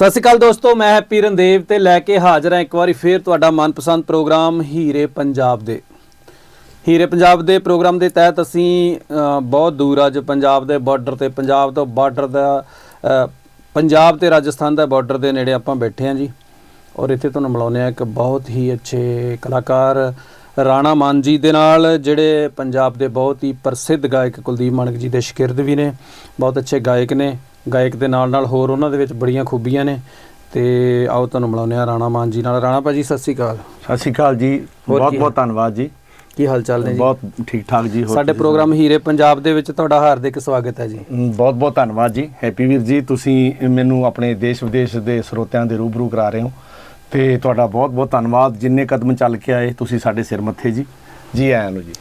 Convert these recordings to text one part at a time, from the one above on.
ਸਤਿ ਸ਼੍ਰੀ ਅਕਾਲ ਦੋਸਤੋ, ਮੈਂ ਹੈਪੀ ਰੰਦੇਵ ਤੇ ਲੈ ਕੇ ਹਾਜ਼ਰ ਹਾਂ ਇੱਕ ਵਾਰੀ ਫੇਰ ਤੁਹਾਡਾ ਮਨਪਸੰਦ ਪ੍ਰੋਗਰਾਮ ਹੀਰੇ ਪੰਜਾਬ ਦੇ। ਹੀਰੇ ਪੰਜਾਬ ਦੇ ਪ੍ਰੋਗਰਾਮ ਦੇ ਤਹਿਤ ਅਸੀਂ ਬਹੁਤ ਦੂਰ ਅੱਜ ਪੰਜਾਬ ਦੇ ਬਾਰਡਰ ਤੇ। ਪੰਜਾਬ ਤੋਂ ਬਾਰਡਰ ਦਾ ਪੰਜਾਬ ਤੇ ਰਾਜਸਥਾਨ ਦਾ ਬਾਰਡਰ ਦੇ ਨੇੜੇ ਆਪਾਂ ਬੈਠੇ ਹਾਂ ਜੀ। ਔਰ ਇੱਥੇ ਤੁਹਾਨੂੰ ਮਿਲਾਉਂਦੇ ਆ ਇੱਕ ਬਹੁਤ ਹੀ ਅੱਛੇ ਕਲਾਕਾਰ ਰਾਣਾ ਮਾਨ ਜੀ ਦੇ ਨਾਲ, ਜਿਹੜੇ ਪੰਜਾਬ ਦੇ ਬਹੁਤ ਹੀ ਪ੍ਰਸਿੱਧ ਗਾਇਕ ਕੁਲਦੀਪ ਮਾਨਕ ਜੀ ਦੇ ਸ਼ਾਗਿਰਦ ਵੀ ਨੇ, ਬਹੁਤ ਅੱਛੇ ਗਾਇਕ ਨੇ। ਗਾਇਕ ਦੇ ਨਾਲ ਨਾਲ ਹੋਰ ਉਹਨਾਂ ਦੇ ਵਿੱਚ ਬੜੀਆਂ ਖੂਬੀਆਂ ਨੇ। ਤੇ ਆਓ ਤੁਹਾਨੂੰ ਮਿਲਾਉਂਦੇ ਆ ਰਾਣਾ ਮਾਨ ਜੀ ਨਾਲ। ਰਾਣਾ ਭਾਜੀ ਸਤਿ ਸ਼੍ਰੀ ਅਕਾਲ। ਸਤਿ ਸ਼੍ਰੀ ਅਕਾਲ ਜੀ। ਬਹੁਤ ਬਹੁਤ ਧੰਨਵਾਦ ਜੀ। ਕੀ ਹਾਲ ਚਾਲ ਨੇ ਜੀ? ਬਹੁਤ ਠੀਕ ਠਾਕ ਜੀ ਹੋਰ ਸਾਡੇ ਪ੍ਰੋਗਰਾਮ ਹੀਰੇ ਪੰਜਾਬ ਦੇ ਵਿੱਚ ਤੁਹਾਡਾ ਹਾਰਦਿਕ ਸਵਾਗਤ ਹੈ ਜੀ? ਬਹੁਤ ਬਹੁਤ ਧੰਨਵਾਦ ਜੀ। ਹੈਪੀ ਵੀਰ ਜੀ ਤੁਸੀਂ ਮੈਨੂੰ ਆਪਣੇ ਦੇਸ਼ ਵਿਦੇਸ਼ ਦੇ ਸਰੋਤਿਆਂ ਦੇ ਰੂਬਰੂ ਕਰਾ ਰਹੇ ਹੋ। ਤੇ ਤੁਹਾਡਾ ਬਹੁਤ ਬਹੁਤ ਧੰਨਵਾਦ। ਜਿੰਨੇ ਕਦਮ ਚੱਲ ਕੇ ਆਏ ਤੁਸੀਂ ਸਾਡੇ ਸਿਰ ਮੱਥੇ ਜੀ। ਜੀ ਆਇਆਂ ਨੂੰ ਜੀ।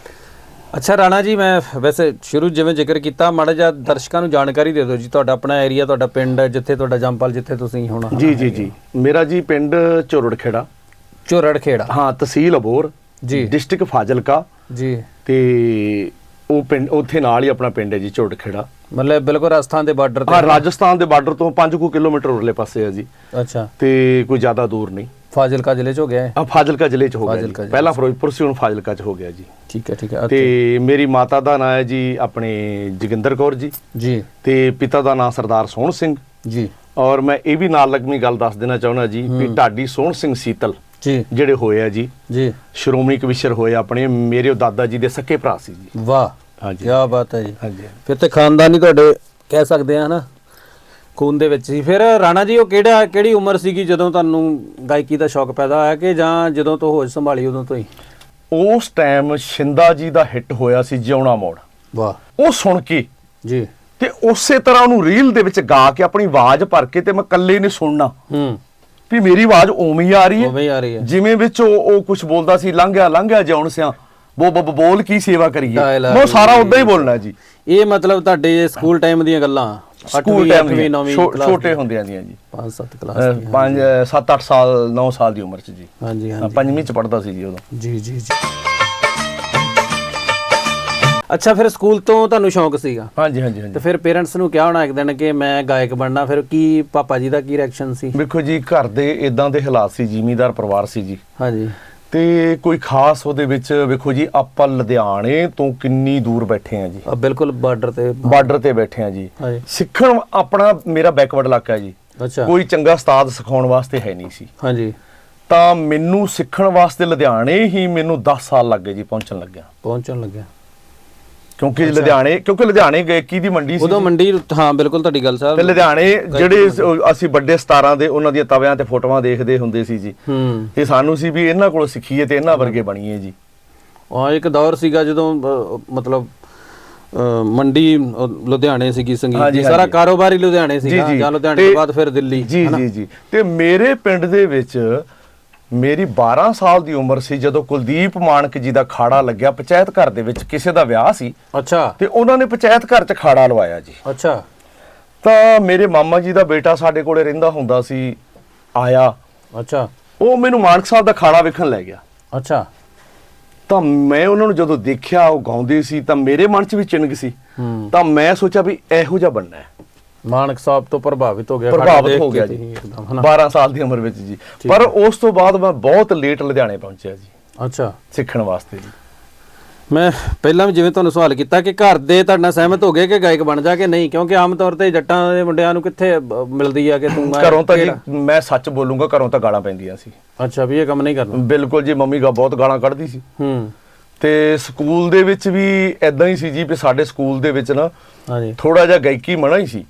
ਅੱਛਾ ਰਾਣਾ ਜੀ ਮੈਂ ਵੈਸੇ ਸ਼ੁਰੂ ਜਿਵੇਂ ਜ਼ਿਕਰ ਕੀਤਾ ਮਾੜਾ ਜਿਹਾ ਦਰਸ਼ਕਾਂ ਨੂੰ ਜਾਣਕਾਰੀ ਦੇ ਦਿਓ ਜੀ ਤੁਹਾਡਾ ਆਪਣਾ ਏਰੀਆ ਤੁਹਾਡਾ ਪਿੰਡ ਜਿੱਥੇ ਤੁਹਾਡਾ ਜੰਪਲ ਜਿੱਥੇ ਤੁਸੀਂ ਹੁਣ ਜੀ ਜੀ ਜੀ। ਮੇਰਾ ਜੀ ਪਿੰਡ ਝੋਰੜ ਖੇੜਾ ਝੋਰੜ ਖੇੜਾ ਹਾਂ ਤਹਿਸੀਲ ਅਬੋਰ ਜੀ। ਡਿਸਟ੍ਰਿਕਟ ਫਾਜ਼ਿਲਕਾ। ਜੀ। ਤੇ ਉਹ ਪਿੰਡ ਉੱਥੇ ਨਾਲ ਹੀ ਆਪਣਾ ਪਿੰਡ ਹੈ ਜੀ ਝੋਰੜ ਖੇੜਾ ਮਤਲਬ ਬਿਲਕੁਲ ਰਾਜਸਥਾਨ ਦੇ ਬਾਰਡਰ ਹਾਂ ਤੇ ਰਾਜਸਥਾਨ ਦੇ ਬਾਰਡਰ ਤੋਂ 5 ਕਿਲੋਮੀਟਰ ਉਰਲੇ ਪਾਸੇ ਹੈ ਜੀ। ਅੱਛਾ। ਤੇ ਕੋਈ ਜ਼ਿਆਦਾ ਦੂਰ ਨਹੀਂ। ਫਾਜ਼ਿਲਕਾ ਜ਼ਿਲ੍ਹੇ ਚ ਹੋ ਗਿਆ ਹੈ ਆ ਫਾਜ਼ਿਲਕਾ ਜ਼ਿਲ੍ਹੇ ਚ ਹੋ ਗਿਆ ਫਾਜ਼ਿਲਕਾ ਜੀ ਜ਼ਿਲ੍ਹੇ ਪਹਿਲਾਂ ਫਿਰੋਜ਼ਪੁਰ ਸੀ ਹੁਣ ਫਾਜ਼ਿਲਕਾ ਚ ਹੋ ਗਿਆ ਜੀ। ਠੀਕ ਹੈ ਠੀਕ ਹੈ। ਤੇ ਮੇਰੀ ਮਾਤਾ ਦਾ ਨਾਮ ਹੈ ਜੀ ਆਪਣੇ ਜੋਗਿੰਦਰ ਕੌਰ ਜੀ। ਜੀ। ਤੇ ਪਿਤਾ ਦਾ ਨਾਮ ਸਰਦਾਰ ਸੋਹਣ ਸਿੰਘ। ਜੀ। ਔਰ ਮੈਂ ਇਹ ਵੀ ਨਾਲ ਲਗਮੀ ਗੱਲ ਦੱਸ ਦੇਣਾ ਚਾਹੁੰਦਾ ਜੀ ਵੀ ਢਾਡੀ ਸੋਹਣ ਸਿੰਘ ਸੀਤਲ ਜੀ। ਜਿਹੜੇ ਹੋਏ ਆ ਜੀ। ਜੀ। ਸ਼੍ਰੋਮਣੀ ਕਮਿਸ਼ਨਰ ਹੋਏ ਆਪਣੇ ਮੇਰੇ ਦਾਦਾ ਜੀ ਦੇ ਸੱਕੇ ਭਰਾ ਸੀ ਜੀ। ਵਾਹ ਹਾਂਜੀ। ਕੀ ਬਾਤ ਹੈ ਜੀ। ਹਾਂਜੀ। ਫਿਰ ਤੇ ਖਾਨਦਾਨੀ ਤੁਹਾਡੇ ਕਹਿ ਸਕਦੇ ਆ ਹਨਾ? ਖੂਨ ਦੇ ਵਿੱਚ ਸੀ। ਫਿਰ ਰਾਣਾ ਜੀ ਉਹ ਕਿਹੜਾ ਕਿਹੜੀ ਉਮਰ ਸੀਗੀ ਜਦੋਂ ਤੁਹਾਨੂੰ ਗਾਇਕੀ ਦਾ ਸ਼ੌਕ ਪੈਦਾ ਹੋਇਆ ਕਿ ਜਾਂ ਜਦੋਂ ਤੋਂ ਹੋਸ਼ ਸੰਭਾਲੀ ਉਦੋਂ ਤੋਂ ਹੀ? ਉਸ ਟਾਈਮ ਸ਼ਿੰਦਾ ਜੀ ਦਾ ਹਿੱਟ ਹੋਇਆ ਸੀ ਜਿਉਣਾ ਮੋੜ। ਵਾਹ। ਉਹ ਸੁਣ ਕੇ ਜੀ। ਤੇ ਉਸੇ ਤਰ੍ਹਾਂ ਉਹਨੂੰ ਰੀਲ ਦੇ ਵਿੱਚ ਗਾ ਕੇ ਆਪਣੀ ਆਵਾਜ਼ ਭਰ ਕੇ ਤੇ ਮੈਂ ਇਕੱਲੇ ਨੇ ਸੁਣਨਾ। ਹੂੰ। ਵੀ ਮੇਰੀ ਆਵਾਜ਼ ਉਵੇਂ ਹੀ ਆ ਰਹੀ ਹੈ। ਉਵੇਂ ਹੀ ਆ ਰਹੀ ਹੈ। ਜਿਵੇਂ ਵਿੱਚ ਉਹ ਉਹ ਕੁਝ ਬੋਲਦਾ ਸੀ ਲੰਘਿਆ ਲੰਘਿਆ ਜਿਉਣ ਸਿਆ। ਬੋ ਬੋ- ਬੋਲ ਕੀ ਸੇਵਾ ਕਰੀਏ? ਮੈਂ ਸਾਰਾ ਉਦਾਂ ਹੀ ਬੋਲਣਾ ਜੀ। ਇਹ ਮਤਲਬ ਤੁਹਾਡੇ ਸਕੂਲ ਟਾਈਮ ਦੀਆਂ ਗੱਲਾਂ। ਸਕੂਲ ਟਾਈਮ ਕਲਾਸ ਛੋਟੇ ਹੁੰਦਿਆਂ ਦੀਆਂ ਜੀ। 5-7 ਕਲਾਸ ਅਹ, ਦੀਆਂ। ਪੰਜ 7-8 ਸਾਲ 9 ਸਾਲ ਦੀ ਉਮਰ 'ਚ ਜੀ। ਹਾਂਜੀ ਹਾਂਜੀ। ਪੰਜਵੀਂ 'ਚ ਪੜਦਾ ਸੀ ਜੀ ਉਦੋਂ। ਜੀ ਜੀ ਜੀ। ਅੱਛਾ ਫਿਰ ਸਕੂਲ ਤੋਂ ਤੁਹਾਨੂੰ ਸ਼ੌਂਕ ਸੀਗਾ? ਹਾਂਜੀ ਹਾਂਜੀ ਤੇ ਹਾਂਜੀ ਫਿਰ ਪੇਰੈਂਟਸ ਨੂੰ ਕਿਹਾ ਹੋਣਾ ਇੱਕ ਦਿਨ ਕਿ ਮੈਂ ਗਾਇਕ ਬਣਨਾ। ਫਿਰ ਕੀ ਪਾਪਾ ਜੀ ਦਾ ਕੀ ਰਿਐਕਸ਼ਨ ਸੀ? ਵੇਖੋ ਜੀ ਘਰ ਦੇ ਇਦਾਂ ਦੇ ਹਾਲਾਤ ਸੀ ਜ਼ਿਮੀਂਦਾਰ ਪਰਿਵਾਰ ਸੀ ਜੀ। ਹਾਂਜੀ। ਤੇ ਕੋਈ ਖਾਸ ਉਹਦੇ ਵਿੱਚ ਵੇਖੋ ਜੀ ਆਪਾਂ ਲੁਧਿਆਣੇ ਤੋਂ ਕਿੰਨੀ ਦੂਰ ਬੈਠੇ ਆ ਜੀ। ਆ ਬਿਲਕੁਲ ਬਾਰਡਰ ਤੇ। ਬਾਰਡਰ ਤੇ ਬੈਠੇ ਆ ਜੀ। ਸਿੱਖਣ ਆਪਣਾ ਮੇਰਾ ਬੈਕਵਰਡ ਇਲਾਕਾ ਹੈ ਜੀ। ਅੱਛਾ। ਕੋਈ ਚੰਗਾ ਉਸਤਾਦ ਸਿਖਾਉਣ ਵਾਸਤੇ ਹੈ ਨਹੀਂ ਸੀ। ਹਾਂਜੀ। ਤਾਂ ਮੈਨੂੰ ਸਿੱਖਣ ਵਾਸਤੇ ਲੁਧਿਆਣੇ ਹੀ ਮੈਨੂੰ 10 ਸਾਲ ਲੱਗ ਜੀ ਪਹੁੰਚਣ ਲੱਗਿਆ। ਪਹੁੰਚਣ ਲੱਗਿਆ। ਕਿਉਂਕਿ ਲੁਧਿਆਣੇ ਕਿਉਂਕਿ ਲੁਧਿਆਣੇ ਗਾਇਕੀ ਦੀ ਮੰਡੀ ਸੀ ਉਦੋਂ ਮੰਡੀ ਹਾਂ ਬਿਲਕੁਲ ਤੁਹਾਡੀ ਗੱਲ ਤੇ ਸਾਹਿਬ ਲੁਧਿਆਣੇ ਜਿਹੜੇ ਅਸੀਂ ਵੱਡੇ ਸਟਾਰਾਂ ਦੇ ਉਹਨਾਂ ਦੀਆਂ ਤਵਿਆਂ ਤੇ ਫੋਟੋਆਂ ਦੇਖਦੇ ਹੁੰਦੇ ਸੀ ਜੀ। ਹੂੰ। ਤੇ ਸਾਨੂੰ ਸੀ ਵੀ ਇਹਨਾਂ ਕੋਲੋਂ ਸਿੱਖੀਏ ਤੇ ਇਹਨਾਂ ਵਰਗੇ ਬਣੀਏ ਜੀ। ਆ ਇੱਕ ਦੌਰ ਸੀਗਾ ਜਦੋਂ ਮਤਲਬ ਮੰਡੀ ਲੁਧਿਆਣੇ ਸੀਗੀ ਸੰਗੀਤ ਦੀ। ਸਾਰਾ। ਕਾਰੋਬਾਰ ਹੀ ਲੁਧਿਆਣੇ ਸੀਗਾ ਜਾਂ ਲੁਧਿਆਣੇ ਤੋਂ ਬਾਅਦ ਫਿਰ ਦਿੱਲੀ ਜੀ ਜੀ ਜੀ। ਤੇ ਮੇਰੇ ਪਿੰਡ ਦੇ ਵਿੱਚ ਮੇਰੀ 12 ਸਾਲ ਦੀ ਉਮਰ ਸੀ ਜਦੋਂ ਕੁਲਦੀਪ ਮਾਨਕ ਜੀ ਦਾ ਖਾੜਾ ਲੱਗਿਆ ਪੰਚਾਇਤ ਘਰ ਦੇ ਵਿੱਚ ਕਿਸੇ ਦਾ ਵਿਆਹ ਸੀ। ਅੱਛਾ। ਤੇ ਉਹਨਾਂ ਨੇ ਪੰਚਾਇਤ ਘਰ 'ਚ ਖਾੜਾ ਲਵਾਇਆ ਜੀ। ਅੱਛਾ। ਤਾਂ ਮੇਰੇ ਮਾਮਾ ਜੀ ਦਾ ਬੇਟਾ ਸਾਡੇ ਕੋਲੇ ਰਹਿੰਦਾ ਹੁੰਦਾ ਸੀ ਆਇਆ। ਅੱਛਾ। ਉਹ ਮੈਨੂੰ ਮਾਨਕ ਸਾਹਿਬ ਦਾ ਖਾੜਾ ਵੇਖਣ ਲੈ ਗਿਆ। ਅੱਛਾ। ਤਾਂ ਮੈਂ ਉਹਨਾਂ ਨੂੰ ਜਦੋਂ ਦੇਖਿਆ ਉਹ ਗਾਉਂਦੇ ਸੀ ਤਾਂ ਮੇਰੇ ਮਨ 'ਚ ਵੀ ਚਿੰਗ ਸੀ। ਤਾਂ ਮੈਂ ਸੋਚਿਆ ਵੀ ਇਹੋ ਜਿਹਾ ਬਣਨਾ ਹੈ। ਮਾਨਕ ਸਾਹਿਬ ਤੋਂ ਪ੍ਰਭਾਵਿਤ ਹੋ ਗਿਆ ਪ੍ਰਭਾਵਿਤ ਹੋ ਕੇ ਗਿਆ ਜੀ। ਇੱਕਦਮ, ਹਨਾ? 12 ਸਾਲ ਦੀ ਉਮਰ ਵਿੱਚ ਜੀ। ਪਰ ਉਸ ਤੋਂ ਬਾਅਦ ਮੈਂ ਬਹੁਤ ਲੇਟ ਲੁਧਿਆਣੇ ਪਹੁੰਚਿਆ ਜੀ। ਅੱਛਾ। ਸਿੱਖਣ ਵਾਸਤੇ ਜੀ। ਮੈਂ ਪਹਿਲਾਂ ਵੀ ਜਿਵੇਂ ਤੁਹਾਨੂੰ ਸਵਾਲ ਕੀਤਾ ਕਿ ਘਰ ਦੇ ਤੁਹਾਡੇ ਨਾਲ ਸਹਿਮਤ ਹੋ ਗਏ ਕਿ ਗਾਇਕ ਬਣ ਜਾ ਕਿ ਨਹੀਂ? ਕਿਉਂਕਿ ਆਮ ਤੌਰ ਤੇ ਜੱਟਾਂ ਦੇ ਮੁੰਡਿਆਂ ਨੂੰ ਕਿੱਥੇ ਮਿਲਦੀ ਆ ਕਿ ਤੂੰ ਮੈਂ ਘਰੋਂ ਤਾਂ ਜੀ ਮੈਂ ਸੱਚ ਬੋਲੂੰਗਾ ਘਰੋਂ ਤਾਂ ਗਾਲਾਂ ਪੈਂਦੀਆਂ ਸੀ। ਅੱਛਾ ਵੀ ਇਹ ਕੰਮ ਨਹੀਂ ਕਰਨਾ। ਬਿਲਕੁਲ ਜੀ ਮੰਮੀ ਗਾ ਬਹੁਤ ਗਾਲਾਂ ਕੱਢਦੀ ਸੀ। ਹੂੰ। ਤੇ ਸਕੂਲ ਦੇ ਵਿੱਚ ਵੀ ਐਦਾਂ ਹੀ ਸੀ ਜੀ ਵੀ ਸਾਡੇ ਸਕੂਲ ਦੇ ਵਿੱਚ ਨਾ ਹਾਂਜੀ। ਥੋੜਾ ਜਿਹਾ ਗਾਇਕੀ ਮਨਾ ਹੀ ਸੀ।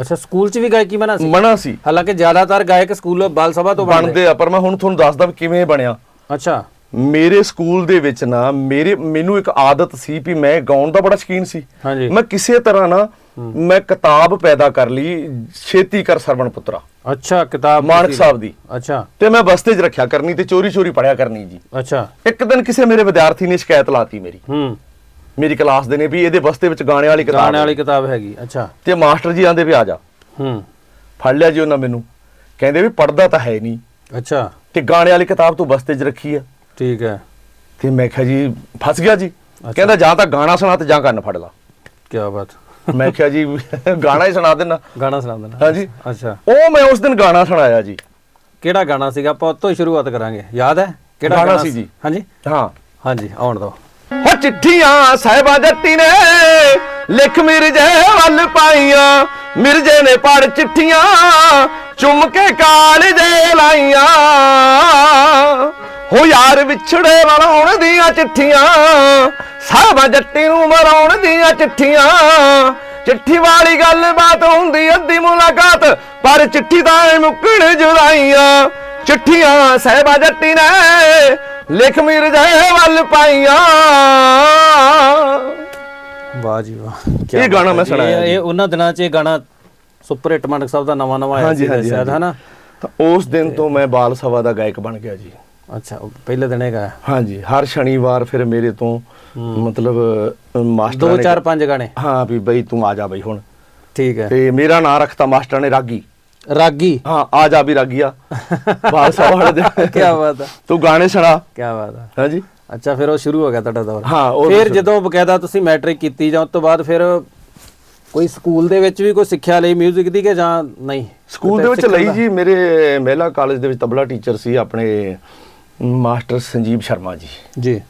ਅੱਛਾ ਸਕੂਲ 'ਚ ਵੀ ਗਾਇਕੀ ਬਣਾ ਸੀ? ਮਨਾ ਸੀ। ਹਾਲਾਂਕਿ ਜ਼ਿਆਦਾਤਰ ਗਾਇਕ ਸਕੂਲ ਬਾਲ ਸਭਾ ਤੋਂ ਬਣਦੇ। ਆ ਪਰ ਮੈਂ ਹੁਣ ਤੁਹਾਨੂੰ ਦੱਸਦਾ ਵੀ ਕਿਵੇਂ ਬਣਿਆ। ਅੱਛਾ। ਮੇਰੇ ਸਕੂਲ ਦੇ ਵਿੱਚ ਨਾ ਮੇਰੇ ਮੈਨੂੰ ਇੱਕ ਆਦਤ ਸੀ ਵੀ ਮੈਂ ਗਾਉਣ ਦਾ ਬੜਾ ਸ਼ੌਕੀਨ ਸੀ। ਮੈਂ ਕਿਸੇ ਤਰ੍ਹਾਂ ਨਾ ਮੈਂ ਕਿਤਾਬ ਪੈਦਾ ਕਰ ਲਈ ਛੇਤੀ ਕਰ ਸਰਵਣ ਪੁੱਤਰਾ ਅੱਛਾ ਕਿਤਾਬ ਮਾਨਕ ਸਾਹਿਬ ਦੀ। ਅੱਛਾ। ਤੇ ਮੈਂ ਬਸਤੇ 'ਚ ਰੱਖਿਆ ਕਰਨੀ ਤੇ ਚੋਰੀ ਚੋਰੀ ਪੜਿਆ ਕਰਨੀ ਜੀ। ਅੱਛਾ। ਇੱਕ ਦਿਨ ਕਿਸੇ ਮੇਰੇ ਵਿਦਿਆਰਥੀ ਨੇ ਸ਼ਿਕਾਇਤ ਲਾਤੀ ਮੇਰੀ। ਹੂੰ। ਮੇਰੀ ਕਲਾਸ ਦੇ ਨੇ ਵੀ ਇਹਦੇ ਬਸਤੇ ਵਿੱਚ ਗਾਣੇ ਵਾਲੀ ਕਿਤਾਬ ਗਾਣੇ। ਵਾਲੀ ਕਿਤਾਬ ਹੈਗੀ ਅੱਛਾ। ਤੇ ਮਾਸਟਰ ਜੀ ਆਂਦੇ ਵੀ ਆ ਜਾ। ਹੂੰ। ਫੜ ਲਿਆ ਜੀ ਉਹਨਾਂ ਮੈਨੂੰ। ਕਹਿੰਦੇ ਵੀ ਪੜਦਾ ਤਾਂ ਹੈ ਨਹੀਂ। ਅੱਛਾ। ਤੇ ਗਾਣੇ ਵਾਲੀ ਕਿਤਾਬ ਤੂੰ ਬਸਤੇ 'ਚ ਰੱਖੀ ਆ। ਠੀਕ ਹੈ। ਤੇ ਮੈਂ ਕਿਹਾ ਜੀ ਫਸ ਗਿਆ ਜੀ। ਕਹਿੰਦਾ ਜਾਂ ਤਾਂ ਗਾਣਾ ਸੁਣਾ ਤੇ ਜਾਂ ਕੰਨ ਫੜ ਲਾ। ਕੀ ਬਾਤ। ਮੈਂ ਕਿਹਾ ਜੀ ਗਾਣਾ ਹੀ ਸੁਣਾ ਦੇਣਾ ਗਾਣਾ ਸੁਣਾ ਦੇਣਾ ਹਾਂਜੀ। ਅੱਛਾ। ਉਹ ਮੈਂ ਉਸ ਦਿਨ ਗਾਣਾ ਸੁਣਾਇਆ ਜੀ। ਕਿਹੜਾ ਗਾਣਾ ਸੀਗਾ? ਆਪਾਂ ਹੀ ਸ਼ੁਰੂਆਤ ਕਰਾਂਗੇ। ਯਾਦ ਹੈ? ਕਿਹੜਾ ਗਾਣਾ ਸੀ ਜੀ। ਹਾਂਜੀ? ਹਾਂ। ਹਾਂਜੀ ਆਉਣ ਦੋ ਹੋ ਚਿੱਠੀਆਂ ਸਾਹਿਬਾ ਜੱਟੀ ਨੇ ਲਿਖ ਮਿਰਜੇ ਵੱਲ ਪਾਈਆਂ, ਮਿਰਜੇ ਨੇ ਪੜ ਚਿੱਠੀਆਂ, ਚੁੰਮ ਕੇ ਕਾਲਜੇ ਲਾਈਆਂ। ਹੋ ਯਾਰ ਵਿਛੜੇ ਮਰਾਉਣ ਦੀਆਂ ਚਿੱਠੀਆਂ, ਸਾਹਿਬਾ ਜੱਟੀ ਨੂੰ ਮਰਾਉਣ ਦੀਆਂ ਚਿੱਠੀਆਂ। ਚਿੱਠੀ ਵਾਲੀ ਗੱਲਬਾਤ ਹੁੰਦੀ, ਅੱਧੀ ਮੁਲਾਕਾਤ, ਪਰ ਚਿੱਠੀ ਤਾਂ ਐ ਮੁੱਕਣ ਜੁਦਾਈਆਂ ਚਿੱਠੀਆਂ ਸਾਹਿਬਾ ਜੱਟੀ ਨੇ ਲਿਖ ਮਿਰਜੇ ਵੱਲ ਪਾਈਆਂ। ਵਾਹ ਜੀ ਵਾਹ ਇਹ ਬਾਤ ਗਾਣਾ ਮੈਂ। ਸੁਣਾਇਆ ਇਹ- ਉਹਨਾਂ ਦਿਨਾਂ 'ਚ ਇਹ ਗਾਣਾ ਸੁਪਰ ਹਿੱਟ ਮਾਨਕ ਸਾਹਿਬ ਦਾ ਨਵਾਂ ਨਵਾਂ ਆਇਆ ਸੀ ਸ਼ਾਇਦ। ਹਨਾ? ਤਾਂ ਉਸ ਦਿਨ ਤੋਂ ਮੈਂ ਬਾਲ ਸਭਾ ਦਾ ਗਾਇਕ ਬਣ ਗਿਆ ਜੀ। ਅੱਛਾ ਪਹਿਲੇ ਦਿਨ ਇਹ ਗਾਇਆ ਹਾਂਜੀ ਹਰ ਸ਼ਨੀਵਾਰ ਫਿਰ ਮੇਰੇ ਤੋਂ ਮਤਲਬ ਮਾਸਟਰ ਦੋ ਨੇ ਚਾਰ ਪੰਜ ਗਾਣੇ। ਹਾਂ ਵੀ ਬਈ ਤੂੰ ਆ ਜਾ ਬਈ ਹੁਣ। ਠੀਕ ਹੈ। ਤੇ ਮੇਰਾ ਨਾਂ ਰੱਖਤਾ ਮਾਸਟਰ ਨੇ ਰਾਗੀ। ਰਾਗੀ। ਹਾਂ ਆ ਜਾ ਵੀ ਰਾਗੀਆ ਬਾਲ ਸਭਾ ਵਾਲੇ ਦਿਨ ਕੀ ਬਾਤ ਹੈ ਤੂੰ ਗਾਣੇ ਸੁਣਾ। ਕੀ ਬਾਤ ਹੈ ਹਾਂਜੀ। ਅੱਛਾ ਫਿਰ ਉਹ ਸ਼ੁਰੂ ਹੋ ਗਿਆ ਤੁਹਾਡਾ ਦੌਰ। ਹਾਂ, ਉਹ ਫਿਰ ਜਦੋਂ ਬਕਾਇਦਾ ਤੁਸੀਂ ਮੈਟ੍ਰਿਕ ਕੀਤੀ ਜਾਂ ਉਸ ਤੋਂ ਬਾਅਦ ਫਿਰ ਕੋਈ ਸਕੂਲ ਦੇ ਵਿੱਚ ਵੀ ਕੋਈ ਸਿੱਖਿਆ ਲਈ 뮤직 ਦੀ ਕਿ ਜਾਂ ਨਹੀਂ? ਸਕੂਲ ਦੇ ਵਿੱਚ ਸਿੱਖਣ ਲਈ ਦਾ? ਜੀ ਮੇਰੇ ਮਹਿਲਾ ਕਾਲਜ ਦੇ ਵਿੱਚ ਤਬਲਾ ਟੀਚਰ ਸੀ ਆਪਣੇ ਮਾਸਟਰ ਸੰਜੀਵ ਸ਼ਰਮਾ ਜੀ। ਜੀ।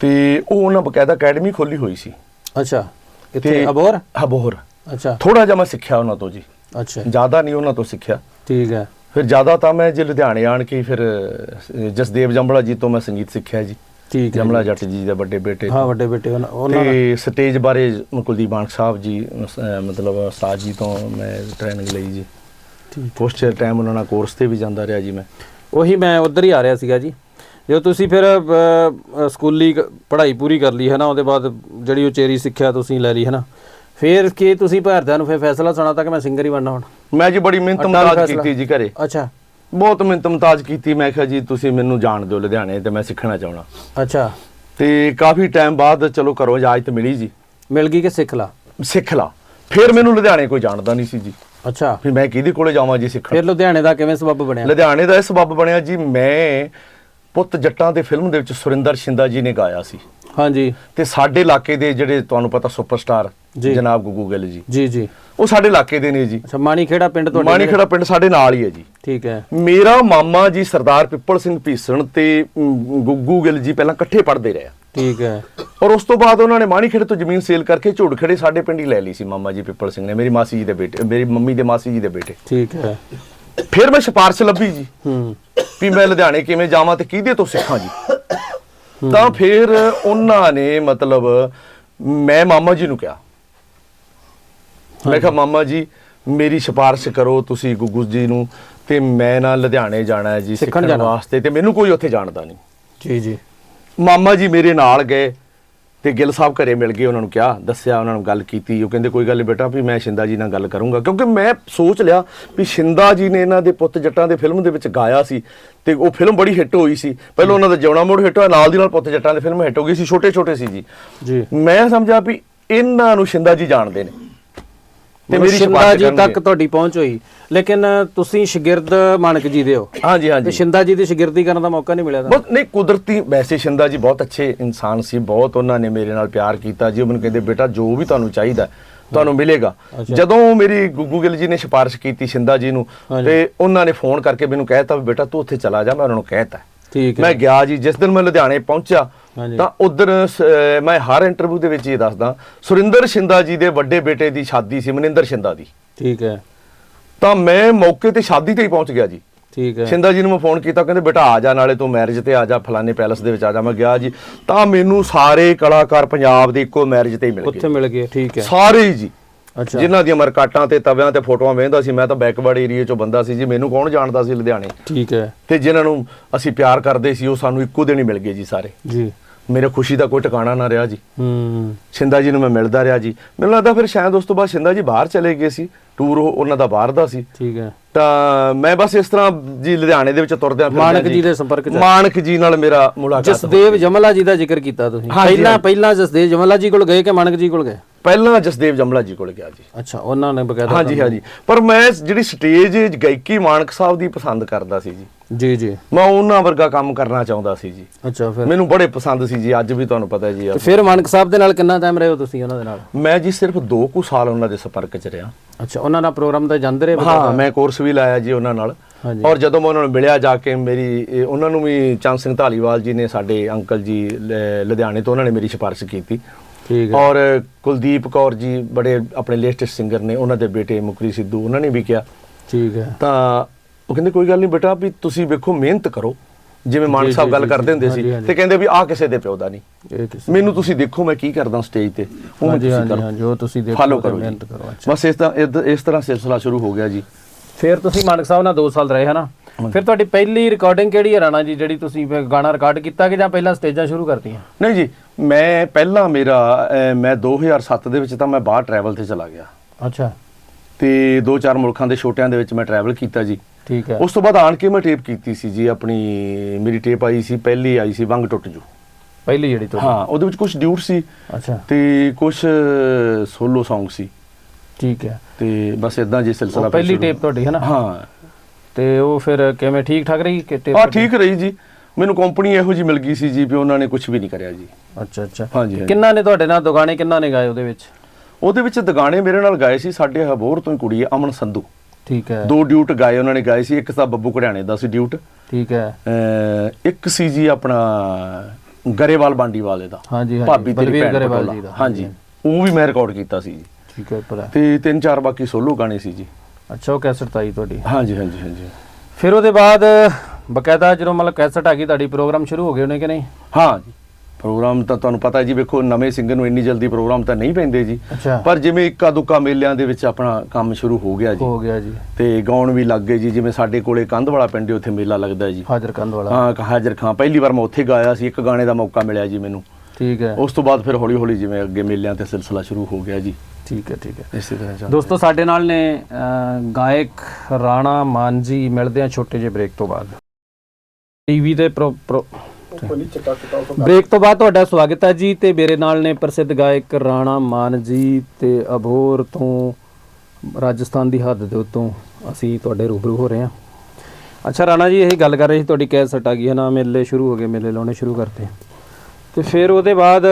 ਤੇ ਉਹ ਉਹਨਾਂ ਬਕਾਇਦਾ ਅਕੈਡਮੀ ਖੋਲੀ ਹੋਈ ਸੀ। ਅੱਛਾ ਕਿੱਥੇ? ਅਬੋਰ ਹਬੋਰ ਅੱਛਾ। ਥੋੜਾ ਜਿਹਾ ਮੈਂ ਸਿੱਖਿਆ ਉਹਨਾਂ ਤੋਂ ਜੀ। ਅੱਛਾ। ਜ਼ਿਆਦਾ ਨਹੀਂ ਉਹਨਾਂ ਤੋਂ ਸਿੱਖਿਆ। ਠੀਕ ਹੈ। ਫਿਰ ਜ਼ਿਆਦਾ ਤਾਂ ਮੈਂ ਜੇ ਲੁਧਿਆਣੇ ਆਣ ਕੇ ਫਿਰ ਜਸਦੇਵ ਜੰਬਲਾ ਜੀ ਤੋਂ ਮੈਂ ਸੰਗੀਤ ਸਿੱਖਿਆ ਜੀ। ਠੀਕ ਹੈ ਜੰਬਲਾ ਜੱਟ ਜੀ ਦੇ ਵੱਡੇ ਬੇਟੇ ਹਾਂ। ਵੱਡੇ ਬੇਟੇ ਉਹਨਾਂ- ਤੇ ਸਟੇਜ ਬਾਰੇ ਕੁਲਦੀਪ ਬਾਣਕ ਸਾਹਿਬ ਜੀ ਮਤਲਬ ਉਸਤਾਦ ਜੀ ਤੋਂ ਮੈਂ ਟ੍ਰੇਨਿੰਗ ਲਈ ਜੀ। ਠੀਕ। ਉਸ ਚਿਰ ਟਾਈਮ ਉਹਨਾਂ ਨਾਲ ਕੋਰਸ ਤੇ ਵੀ ਜਾਂਦਾ ਰਿਹਾ ਜੀ ਮੈਂ। ਉਹੀ ਮੈਂ ਉਧਰ ਹੀ ਆ ਰਿਹਾ ਸੀਗਾ ਜੀ। ਜਦੋਂ ਤੁਸੀਂ ਫਿਰ ਸਕੂਲੀ ਪੜ੍ਹਾਈ ਪੂਰੀ ਕਰ ਲਈ ਹੈ ਨਾ ਉਹਦੇ ਬਾਅਦ ਜਿਹੜੀ ਉਚੇਰੀ ਸਿੱਖਿਆ ਤੁਸੀਂ ਲੈ ਲਈ ਹੈ ਨਾ ਫਿਰ ਕੀ ਤੁਸੀਂ ਭਾਰਤਿਆਂ ਨੂੰ ਫਿਰ ਫੈਸਲਾ ਸੁਣਾ ਕਿ ਮੈਂ ਸਿੰਗਰ ਹੀ ਬਣਨਾ ਹੁਣ? ਮੈਂ ਜੀ ਬੜੀ ਮਿਹਨਤ ਮਤਾਜ। ਕੀਤੀ ਜੀ ਘਰੇ। ਅੱਛਾ। ਬਹੁਤ ਮਿਹਨਤ ਮਤਾਜ ਕੀਤੀ ਮੈਂ ਕਿਹਾ ਜੀ ਤੁਸੀਂ ਮੈਨੂੰ ਜਾਣ ਦਿਓ ਲੁਧਿਆਣੇ ਤੇ ਮੈਂ ਸਿੱਖਣਾ ਚਾਹਣਾ ਅੱਛਾ। ਤੇ ਕਾਫੀ ਟਾਈਮ ਬਾਅਦ ਚਲੋ ਘਰੋਂ ਇਜਾਜ਼ਤ ਮਿਲੀ ਜੀ। ਮਿਲ ਗਈ ਕਿ ਸਿੱਖ ਲਾ? ਸਿੱਖ ਲਾ। ਫਿਰ ਮੈਨੂੰ ਲੁਧਿਆਣੇ ਕੋਈ ਜਾਣਦਾ ਨਹੀਂ ਸੀ ਜੀ। ਅੱਛਾ। ਫਿਰ ਮੈਂ ਕਿਹਦੇ ਕੋਲੇ ਜਾਵਾਂ ਜੀ ਸਿੱਖਣ? ਫਿਰ ਲੁਧਿਆਣੇ ਦਾ ਕਿਵੇਂ ਸਬੱਬ ਬਣਿਆ? ਲੁਧਿਆਣੇ ਦਾ ਇਹ ਸਬੱਬ ਬਣਿਆ ਜੀ ਮੈਂ ਪੁੱਤ ਜੱਟਾਂ ਦੇ ਫਿਲਮ ਦੇ ਵਿੱਚ ਸੁਰਿੰਦਰ ਸ਼ਿੰਦਾ ਜੀ ਨੇ ਗਾਇਆ ਸੀ। ਹਾਂਜੀ। ਤੇ ਸਾਡੇ ਇਲਾਕੇ ਦੇ ਜਿਹੜੇ ਤੁਹਾਨੂੰ ਪਤਾ ਸੁਪਰਸਟਾਰ। ਜਨਾਬ ਗੁੱਗੂ ਗਿੱਲ ਜੀ। ਜੀ ਜੀ। ਉਹ ਸਾਡੇ ਇਲਾਕੇ ਦੇ ਨੇ ਜੀ। ਅੱਛਾ ਮਾਣੀ ਖੇੜਾ ਪਿੰਡ ਤੁਹਾਡੇ ਮਾਣੀ ਖੇੜਾ ਪਿੰਡ ਸਾਡੇ ਨਾਲ ਹੀ ਹੈ ਜੀ। ਠੀਕ ਹੈ। ਮੇਰਾ ਮਾਮਾ ਜੀ ਸਰਦਾਰ ਪਿੱਪਲ ਸਿੰਘ ਭੀਸਣ ਤੇ ਗੁੱਗੂ ਗਿੱਲ ਜੀ ਪਹਿਲਾਂ ਇਕੱਠੇ ਪੜ੍ਹਦੇ ਰਹੇ ਠੀਕ ਹੈ। ਔਰ ਉਸ ਤੋਂ ਬਾਅਦ ਉਹਨਾਂ ਨੇ ਮਾਣੀ ਖੇੜੇ ਤੋਂ ਜ਼ਮੀਨ ਸੇਲ ਕਰਕੇ ਝੋੜ ਖੇੜੇ ਸਾਡੇ ਪਿੰਡ ਹੀ ਲੈ ਲਈ ਸੀ ਮਾਮਾ ਜੀ ਪਿੱਪਲ ਸਿੰਘ ਨੇ ਮੇਰੀ ਮਾਸੀ ਜੀ ਦੇ ਬੇਟੇ ਮੇਰੀ ਮੰਮੀ ਦੇ ਮਾਸੀ ਜੀ ਦੇ ਬੇਟੇ। ਠੀਕ ਹੈ। ਫਿਰ ਮੈਂ ਸਿਫਾਰਿਸ਼ ਲੱਭੀ ਜੀ ਹੂੰ। ਵੀ ਮੈਂ ਲੁਧਿਆਣੇ ਕਿਵੇਂ ਜਾਵਾਂ ਤੇ ਕਿਹਦੇ ਤੋਂ ਸਿੱਖਾਂ ਜੀ। ਤਾਂ ਫਿਰ ਉਹਨਾਂ ਨੇ ਮਤਲਬ ਮੈਂ ਮਾਮਾ ਜੀ ਨੂੰ ਕਿਹਾ। ਮੈਂ ਕਿਹਾ ਮਾਮਾ ਜੀ ਮੇਰੀ ਸਿਫਾਰਿਸ਼ ਕਰੋ ਤੁਸੀਂ ਗੁੱਗੂ ਜੀ ਨੂੰ ਤੇ ਮੈਂ ਨਾ ਲੁਧਿਆਣੇ ਜਾਣਾ ਹੈ ਜੀ ਸਿੱਖਣ। ਵਾਸਤੇ ਤੇ ਮੈਨੂੰ ਕੋਈ ਉੱਥੇ ਜਾਣਦਾ ਨਹੀਂ। ਜੀ ਜੀ। ਮਾਮਾ ਜੀ ਮੇਰੇ ਨਾਲ ਗਏ। ਤੇ ਗਿੱਲ ਸਾਹਿਬ ਘਰੇ ਮਿਲ ਗਏ ਉਹਨਾਂ ਨੂੰ ਕਿਹਾ ਦੱਸਿਆ ਉਹਨਾਂ ਨੂੰ ਗੱਲ ਕੀਤੀ। ਉਹ ਕਹਿੰਦੇ ਕੋਈ ਗੱਲ ਨਹੀਂ ਬੇਟਾ ਵੀ ਮੈਂ ਸ਼ਿੰਦਾ ਜੀ ਨਾਲ ਗੱਲ ਕਰੂੰਗਾ। ਕਿਉਂਕਿ ਮੈਂ ਸੋਚ ਲਿਆ ਵੀ ਸ਼ਿੰਦਾ ਜੀ ਨੇ ਇਹਨਾਂ ਦੇ ਪੁੱਤ ਜੱਟਾਂ ਦੇ ਫਿਲਮ ਦੇ ਵਿੱਚ ਗਾਇਆ ਸੀ ਤੇ ਉਹ ਫਿਲਮ ਬੜੀ ਹਿੱਟ ਹੋਈ ਸੀ। ਪਹਿਲਾਂ ਉਹਨਾਂ ਦਾ ਜਿਉਣਾ ਮੋੜ ਹਿੱਟ ਹੋਇਆ ਨਾਲ ਦੀ ਨਾਲ ਪੁੱਤ ਜੱਟਾਂ ਦੀ ਫਿਲਮ ਹਿੱਟ ਹੋ ਗਈ ਸੀ ਛੋਟੇ ਛੋਟੇ ਸੀ ਜੀ। ਜੀ। ਮੈਂ ਸਮਝਿਆ ਵੀ ਇਹਨਾਂ ਨੂੰ ਸ਼ਿੰਦਾ ਜੀ ਜਾਣਦੇ ਨੇ। ਤੇ ਮੇਰੀ ਸ਼ਿੰਦਾ ਜੀ। ਤੱਕ ਤੁਹਾਡੀ ਪਹੁੰਚ ਹੋਈ। ਲੇਕਿਨ ਤੁਸੀਂ ਸ਼ਾਗਿਰਦ ਮਾਨਕ ਜੀ ਦੇ ਹੋ। ਹਾਂਜੀ ਹਾਂਜੀ। ਸ਼ਿੰਦਾ ਜੀ ਦੀ ਸ਼ਾਗਿਰਦੀ ਕਰਨ ਦਾ ਮੌਕਾ ਨਹੀਂ ਮਿਲਿਆ ਬਹੁਤ ਨਹੀਂ ਕੁਦਰਤੀ ਵੈਸੇ ਸ਼ਿੰਦਾ ਜੀ ਬਹੁਤ ਅੱਛੇ ਇਨਸਾਨ ਸੀ ਬਹੁਤ ਉਹਨਾਂ ਨੇ ਮੇਰੇ ਨਾਲ ਪਿਆਰ ਕੀਤਾ। ਜੀ ਉਹ ਮੈਨੂੰ ਕਹਿੰਦੇ ਬੇਟਾ ਜੋ ਵੀ ਤੁਹਾਨੂੰ ਚਾਹੀਦਾ ਤੁਹਾਨੂੰ ਮਿਲੇਗਾ। ਜਦੋਂ ਮੇਰੀ ਗੁੱਗੂ ਗਿੱਲ ਜੀ ਨੇ ਸਿਫਾਰਿਸ਼ ਕੀਤੀ ਸ਼ਿੰਦਾ ਜੀ ਨੂੰ। ਤੇ ਉਹਨਾਂ ਨੇ ਫੋਨ ਕਰਕੇ ਮੈਨੂੰ ਕਹਿਤਾ ਵੀ ਬੇਟਾ ਤੂੰ ਉੱਥੇ ਚਲਾ ਜਾ ਮੈਂ ਉਹਨਾਂ ਨੂੰ ਕਹਿਤਾ ਠੀਕ ਹੈ। ਮੈਂ ਗਿਆ ਜੀ ਜਿਸ ਦਿਨ ਮੈਂ ਲੁਧਿਆਣੇ ਪਹੁੰਚਿਆ। ਤਾਂ ਉਧਰ ਮੈਂ ਹਰ ਇੰਟਰਵਿਊ ਦੇ ਵਿੱਚ ਇਹ ਦੱਸਦਾ ਸੁਰਿੰਦਰ ਸ਼ਿੰਦਾ ਜੀ ਦੇ ਵੱਡੇ ਬੇਟੇ ਦੀ ਸ਼ਾਦੀ ਸੀ ਮਨਿੰਦਰ ਸ਼ਿੰਦਾ ਦੀ। ਠੀਕ ਹੈ। ਤਾਂ ਮੈਂ ਮੌਕੇ ਤੇ ਸ਼ਾਦੀ ਤੇ ਹੀ ਪਹੁੰਚ ਗਿਆ ਜੀ। ਠੀਕ ਹੈ। ਸ਼ਿੰਦਾ ਜੀ ਨੂੰ ਮੈਂ ਫੋਨ ਕੀਤਾ ਕਹਿੰਦੇ ਬੇਟਾ ਆ ਜਾ ਨਾਲੇ ਤੂੰ ਮੈਰਿਜ ਤੇ ਆ ਜਾ ਫਲਾਣੇ ਪੈਲਸ ਦੇ ਵਿੱਚ ਆ ਜਾ। ਮੈਂ ਗਿਆ ਜੀ ਤਾਂ ਮੈਨੂੰ ਸਾਰੇ ਕਲਾਕਾਰ ਪੰਜਾਬ ਦੇ ਇੱਕੋ ਮੈਰਿਜ ਤੇ ਹੀ ਮਿਲ ਉੱਥੇ ਗਏ ਮਿਲ ਗਏ ਠੀਕ ਹੈ। ਸਾਰੇ ਜੀ। ਜਿਨ੍ਹਾਂ ਦੀਆਂ ਮਰਕਾਟਾਂ ਤੇ ਤਵਿਆਂ ਤੇ ਫੋਟੋਆਂ ਵੇਖਦਾ ਸੀ ਮੈਂ ਤਾਂ ਬੈਕਵਰਡ ਏਰੀਆ ਚੋਂ ਬੰਦਾ ਸੀ ਜੀ ਮੈਨੂੰ ਕੌਣ ਜਾਣਦਾ ਸੀ ਲੁਧਿਆਣੇ? ਠੀਕ ਹੈ। ਤੇ ਜਿਨ੍ਹਾਂ ਨੂੰ ਅਸੀਂ ਪਿਆਰ ਕਰਦੇ ਸੀ ਉਹ ਸਾਨੂੰ ਇੱਕੋ ਦਿਨ ਹੀ ਮਿਲ ਗਏ ਜੀ ਸਾਰੇ। ਜੀ। ਮੇਰੇ ਖੁਸ਼ੀ ਦਾ ਕੋਈ ਟਿਕਾਣਾ ਨਾ ਰਿਹਾ ਜੀ। ਹੂੰ। ਸ਼ਿੰਦਾ ਜੀ ਨੂੰ ਮੈਂ ਮਿਲਦਾ ਰਿਹਾ ਜੀ। ਮੈਨੂੰ ਲੱਗਦਾ ਫਿਰ ਸ਼ਾਇਦ ਉਸ ਤੋਂ ਬਾਅਦ ਸ਼ਿੰਦਾ ਜੀ ਬਾਹਰ ਚਲੇ ਗਏ ਸੀ। ਟੂਰ ਉਹ- ਉਹਨਾਂ ਦਾ ਬਾਹਰ ਦਾ ਸੀ। ਠੀਕ ਹੈ। ਤਾਂ ਮੈਂ ਬਸ ਇਸ ਤਰ੍ਹਾਂ ਜੀ ਲੁਧਿਆਣੇ ਦੇ ਵਿੱਚ ਤੁਰਦਿਆਂ ਫਿਰਦਿਆਂ ਮਾਨਕ ਜੀ। ਦੇ ਸੰਪਰਕ ਚ ਮਾਨਕ ਜੀ ਨਾਲ ਮੇਰਾ ਮੁਲਾਕਾਤ ਜਸਦੇਵ ਜਮਲਾ ਜੀ ਦਾ ਜ਼ਿਕਰ ਕੀਤਾ ਤੁਸੀਂ। ਪਹਿਲਾਂ। ਪਹਿਲਾਂ ਜਸਦੇਵ ਜਮਲਾ ਜੀ ਕੋਲ ਗਏ ਕਿ ਮਾਨਕ ਜੀ ਕੋਲ ਗਏ? ਪਹਿਲਾਂ ਜਸਦੇਵ ਜਮਲਾ ਜੀ ਕੋਲ ਗਿਆ ਜੀ। ਅੱਛਾ ਉਹਨਾਂ ਨੇ ਬਕਾਇਦਾ ਹਾਂਜੀ ਹਾਂਜੀ। ਪਰ ਮੈਂ ਜਿਹੜੀ ਸਟੇਜ ਗਾਇਕੀ ਮਾਨਕ ਸਾਹਿਬ ਦੀ ਪਸੰਦ ਕਰਦਾ ਸੀ ਜੀ। ਜੀ ਜੀ। ਮੈਂ ਉਹਨਾਂ ਵਰਗਾ ਕੰਮ ਕਰਨਾ ਚਾਹੁੰਦਾ ਸੀ ਜੀ। ਅੱਛਾ ਫਿਰ? ਮੈਨੂੰ ਬੜੇ ਪਸੰਦ ਸੀ ਜੀ ਅੱਜ ਵੀ ਤੁਹਾਨੂੰ ਪਤਾ ਜੀ ਫਿਰ ਮਾਨਕ ਸਾਹਿਬ ਦੇ ਨਾਲ ਕਿੰਨਾ ਟਾਈਮ ਰਹੇ ਹੋ ਤੁਸੀਂ ਉਹਨਾਂ ਦੇ ਨਾਲ? ਮੈਂ ਜੀ ਸਿਰਫ 2 ਕੁ ਸਾਲ ਉਹਨਾਂ ਦੇ ਸੰਪਰਕ 'ਚ ਰਿਹਾ। ਅੱਛਾ ਉਹਨਾਂ ਨਾਲ ਪ੍ਰੋਗਰਾਮ ਤੇ ਜਾਂਦੇ ਰਹੇ ਹਾਂ ਮੈਂ ਕੋਰਸ ਵੀ ਲਾਇਆ ਜੀ ਉਹਨਾਂ ਨਾਲ। ਔਰ ਜਦੋਂ ਮੈਂ ਉਹਨਾਂ ਨੂੰ ਮਿਲਿਆ ਜਾ ਕੇ ਮੇਰੀ ਉਹਨਾਂ ਨੂੰ ਵੀ ਚੰਦ ਸਿੰਘ ਢਾਲੀਵਾਲ ਜੀ ਨੇ ਸਾਡੇ ਅੰਕਲ ਜੀ ਲੁਧਿਆਣੇ ਤੋਂ ਉਹਨਾਂ ਨੇ ਮੇਰੀ ਸਿਫਾਰਿਸ਼ ਕੀਤੀ। ਠੀਕ ਹੈ। ਔਰ ਕੁਲਦੀਪ ਕੌਰ ਜੀ ਬੜੇ ਆਪਣੇ ਲੇਟੈਸਟ ਸਿੰਗਰ ਨੇ ਉਹਨਾਂ ਦੇ ਬੇਟੇ ਮੁਕਰੀ ਸਿੱਧੂ ਉਹਨਾਂ ਨੇ ਵੀ ਕਿਹਾ। ਠੀਕ ਹੈ। ਤਾਂ ਉਹ ਕਹਿੰਦੇ ਕੋਈ ਗੱਲ ਨਹੀਂ ਬੇਟਾ ਵੀ ਤੁਸੀਂ ਵੇਖੋ ਮਿਹਨਤ ਕਰੋ। ਜਿਵੇਂ ਮਾਨ ਜੀ, ਸਾਹਿਬ ਜੀ, ਗੱਲ ਜੀ, ਕਰਦੇ ਹੁੰਦੇ ਸੀ। ਤੇ ਕਹਿੰਦੇ ਵੀ ਆਹ ਕਿਸੇ ਦੇ ਪਿਓ ਦਾ ਨਹੀਂ। ਇਹ ਕਿਸੇ ਮੈਨੂੰ ਤੁਸੀਂ ਦੇਖੋ ਮੈਂ ਕੀ ਕਰਦਾ ਸਟੇਜ ਤੇ। ਉਹ ਤੁਸੀਂ ਕਰੋ। ਉਹ ਤੁਸੀਂ ਦੇਖੋ ਫਾਲੋ ਤੇ ਕਰੋ ਮਿਹਨਤ ਜੀ। ਕਰੋ ਬਸ ਇਸ ਤਰ੍ਹਾਂ ਇਸ ਤਰ੍ਹਾਂ ਸਿਲਸਿਲਾ ਸ਼ੁਰੂ ਹੋ ਗਿਆ ਜੀ। ਫਿਰ ਤੁਸੀਂ ਮਾਨਕ ਸਾਹਿਬ ਨਾਲ 2 ਸਾਲ ਰਹੇ ਹਨਾ? ਫਿਰ ਤੁਹਾਡੀ ਪਹਿਲੀ ਰਿਕਾਰਡਿੰਗ ਕਿਹੜੀ ਹੈ ਰਾਣਾ ਜੀ ਜਿਹੜੀ ਤੁਸੀਂ ਫਿਰ ਗਾਣਾ ਰਿਕਾਰਡ ਕੀਤਾ ਕਿ ਜਾਂ ਪਹਿਲਾਂ ਸਟੇਜਾਂ ਸ਼ੁਰੂ ਕਰਤੀਆਂ? ਨਹੀਂ ਜੀ ਮੈਂ ਪਹਿਲਾਂ ਮੇਰਾ ਮੈਂ 2007 ਦੇ ਵਿੱਚ ਤਾਂ ਮੈਂ ਬਾਹਰ ਟਰੈਵਲ ਤੇ ਚਲਾ ਗਿਆ। ਅੱਛਾ। ਤੇ ਦੋ ਚਾਰ ਮੁਲਕਾਂ ਦੇ ਛੋਟਿਆਂ ਦੇ ਵਿੱਚ ਮੈਂ ਟਰੈਵਲ ਕੀਤਾ ਜੀ। ਠੀਕ ਹੈ। ਉਸ ਤੋਂ ਬਾਅਦ ਆਣ ਕੇ ਮੈਂ ਟੇਪ ਕੀਤੀ ਸੀ ਜੀ ਆਪਣੀ ਮੇਰੀ ਟੇਪ ਆਈ ਸੀ ਪਹਿਲੀ ਆਈ ਸੀ ਵੰਗ ਟੁੱਟ ਜੂ। ਪਹਿਲੀ ਜਿਹੜੀ ਤੁਹਾਡੀ? ਹਾਂ ਉਹਦੇ ਵਿੱਚ ਕੁਝ ਡਿਊਟ ਸੀ ਅੱਛਾ। ਤੇ ਕੁਝ ਸੋਲੋ Song ਸੀ। ਠੀਕ ਹੈ। ਤੇ ਬਸ ਇਦਾਂ ਜੀ ਸਿਲਸਿਲਾ ਪਹਿਲੀ ਟੇਪ ਤੁਹਾਡੀ ਹੈ ਨਾ? ਹਾਂ। ਤੇ ਉਹ ਫਿਰ ਕਿਵੇਂ ਠੀਕ ਠਾਕ ਰਹੀ ਕਿ ਟੇਪ ਆ? ਠੀਕ ਰਹੀ ਜੀ। ਮੈਨੂੰ ਕੰਪਨੀ ਇਹੋ ਜੀ ਮਿਲ ਗਈ ਸੀ ਜੀ ਵੀ ਉਹਨਾਂ ਨੇ ਕੁਝ ਵੀ ਨਹੀਂ ਕਰਿਆ ਜੀ। ਅੱਛਾ ਅੱਛਾ। ਹਾਂਜੀ। ਕਿੰਨਾ ਨੇ ਤੁਹਾਡੇ ਨਾਲ ਦੁਗਾਣੇ ਕਿੰਨਾ ਨੇ ਗਾਏ ਉਹਦੇ ਵਿੱਚ? ਉਹਦੇ ਵਿੱਚ ਦਗਾਣੇ ਮੇਰੇ ਨਾਲ ਗਾਏ ਸੀ ਸਾਡੇ ਹਬੋਰ ਤੋਂ ਹੀ ਕੁੜੀ ਹੈ ਅਮਨ ਸੰਧੂ। ਠੀਕ ਹੈ। ਦੋ ਡਿਊਟ ਗਾਏ ਉਹਨਾਂ ਨੇ ਗਾਏ ਸੀ ਇੱਕ ਤਾਂ ਬੱਬੂ ਘੜਿਆਣੇ ਦਾ ਸੀ ਡਿਊਟ। ਠੀਕ ਹੈ। ਇੱਕ ਸੀ ਜੀ ਆਪਣਾ ਗਰੇਵਾਲ ਬਾਂਡੀ ਵਾਲੇ ਦਾ ਹਾਂਜੀ। ਭਾਬੀ ਤੇਰੀ ਭੈਣ ਗਰੇਵਾਲ। ਜੀ ਦਾ। ਹਾਂਜੀ ਉਹ ਵੀ ਮੈਂ ਰਿਕਾਰਡ ਕੀਤਾ ਸੀ ਜੀ। ਠੀਕ ਹੈ ਪਰ ਤੇ ਤਿੰਨ ਚਾਰ ਬਾਕੀ ਸੋਲੋ ਗਾਣੇ ਸੀ ਜੀ। ਅੱਛਾ ਉਹ ਕੈਸਟ ਆਈ ਤੁਹਾਡੀ। ਹਾਂਜੀ ਹਾਂਜੀ ਹਾਂਜੀ। ਫਿਰ ਉਹਦੇ ਬਾਅਦ ਬਕਾਇਦਾ ਜਦੋਂ ਮਤਲਬ ਕੈਸਟ ਆ ਗਈ ਤੁਹਾਡੀ ਪ੍ਰੋਗਰਾਮ ਸ਼ੁਰੂ ਹੋ ਗਏ ਹੋਣੇ ਕਿ ਨਹੀਂ? ਹਾਂ ਜੀ। ਪ੍ਰੋਗਰਾਮ ਤਾਂ ਤੁਹਾਨੂੰ ਪਤਾ ਜੀ ਵੇਖੋ ਨਵੇਂ ਸਿੰਗਰ ਨੂੰ ਇੰਨੀ ਜਲਦੀ ਪ੍ਰੋਗਰਾਮ ਤਾਂ ਨਹੀਂ ਪੈਂਦੇ ਜੀ। ਅੱਛਾ। ਪਰ ਜਿਵੇਂ ਇੱਕਾ ਦੁੱਕਾ ਮੇਲਿਆਂ ਦੇ ਵਿੱਚ ਆਪਣਾ ਕੰਮ ਸ਼ੁਰੂ ਹੋ ਗਿਆ ਜੀ। ਹੋ ਗਿਆ ਜੀ। ਤੇ ਗਾਉਣ ਵੀ ਲੱਗ ਗਏ ਜੀ ਜਿਵੇਂ ਸਾਡੇ ਕੋਲੇ ਕੰਧ ਵਾਲਾ ਪਿੰਡ ਉੱਥੇ ਮੇਲਾ ਲੱਗਦਾ ਜੀ। ਹਾਜ਼ਰ ਕੰਦ ਵਾਲਾ ਹਾਂ ਹਾਜ਼ਰ ਖਾਂ। ਪਹਿਲੀ ਵਾਰ ਮੈਂ ਉੱਥੇ ਗਾਇਆ ਸੀ ਇੱਕ ਗਾਣੇ ਦਾ ਮੌਕਾ ਮਿਲਿਆ ਜੀ ਮੈਨੂੰ। ਠੀਕ ਹੈ। ਉਸ ਤੋਂ ਬਾਅਦ ਫਿਰ ਹੌਲੀ ਹੌਲੀ ਜਿਵੇਂ ਅੱਗੇ ਮੇਲਿਆਂ ਤੇ ਸਿਲਸਿਲਾ ਸ਼ੁਰੂ ਹੋ ਗਿਆ ਜੀ। ਠੀਕ ਹੈ ਠੀਕ ਹੈ। ਇਸੇ ਤਰ੍ਹਾਂ ਚੱਲ ਦੋਸਤੋ ਸਾਡੇ ਨਾਲ ਨੇ ਗਾਇਕ ਰਾਣਾ ਮਾਨਜੀ ਮਿਲਦੇ ਆ ਛੋਟੇ ਜਿਹੇ ਬ੍ਰੇਕ ਤੋਂ ਬਾਅਦ। ਟੀਵੀ ਤੇ ਪ੍ਰੋ ਪ੍ਰੋ ਬ੍ਰੇਕ ਤੋਂ ਬਾਅਦ ਤੁਹਾਡਾ ਸਵਾਗਤ ਹੈ ਜੀ ਤੇ ਮੇਰੇ ਨਾਲ ਨੇ ਪ੍ਰਸਿੱਧ ਗਾਇਕ ਰਾਣਾ ਮਾਨਜੀ ਤੇ ਅਬੋਰ ਤੋਂ ਰਾਜਸਥਾਨ ਦੀ ਹੱਦ ਦੇ ਉੱਤੋਂ ਅਸੀਂ ਤੁਹਾਡੇ ਰੂਬਰੂ ਹੋ ਰਹੇ ਹਾਂ। ਅੱਛਾ ਰਾਣਾ ਜੀ ਇਹ ਗੱਲ ਕਰ ਰਹੇ ਸੀ ਤੁਹਾਡੀ ਕੈਸਟ ਆ ਗਈ ਹੈ ਨਾ ਮੇਲੇ ਸ਼ੁਰੂ ਹੋ ਗਏ ਮੇਲੇ ਲਾਉਣੇ ਸ਼ੁਰੂ ਕਰਤੇ। ਤੇ ਫਿਰ ਉਹਦੇ ਬਾਅਦ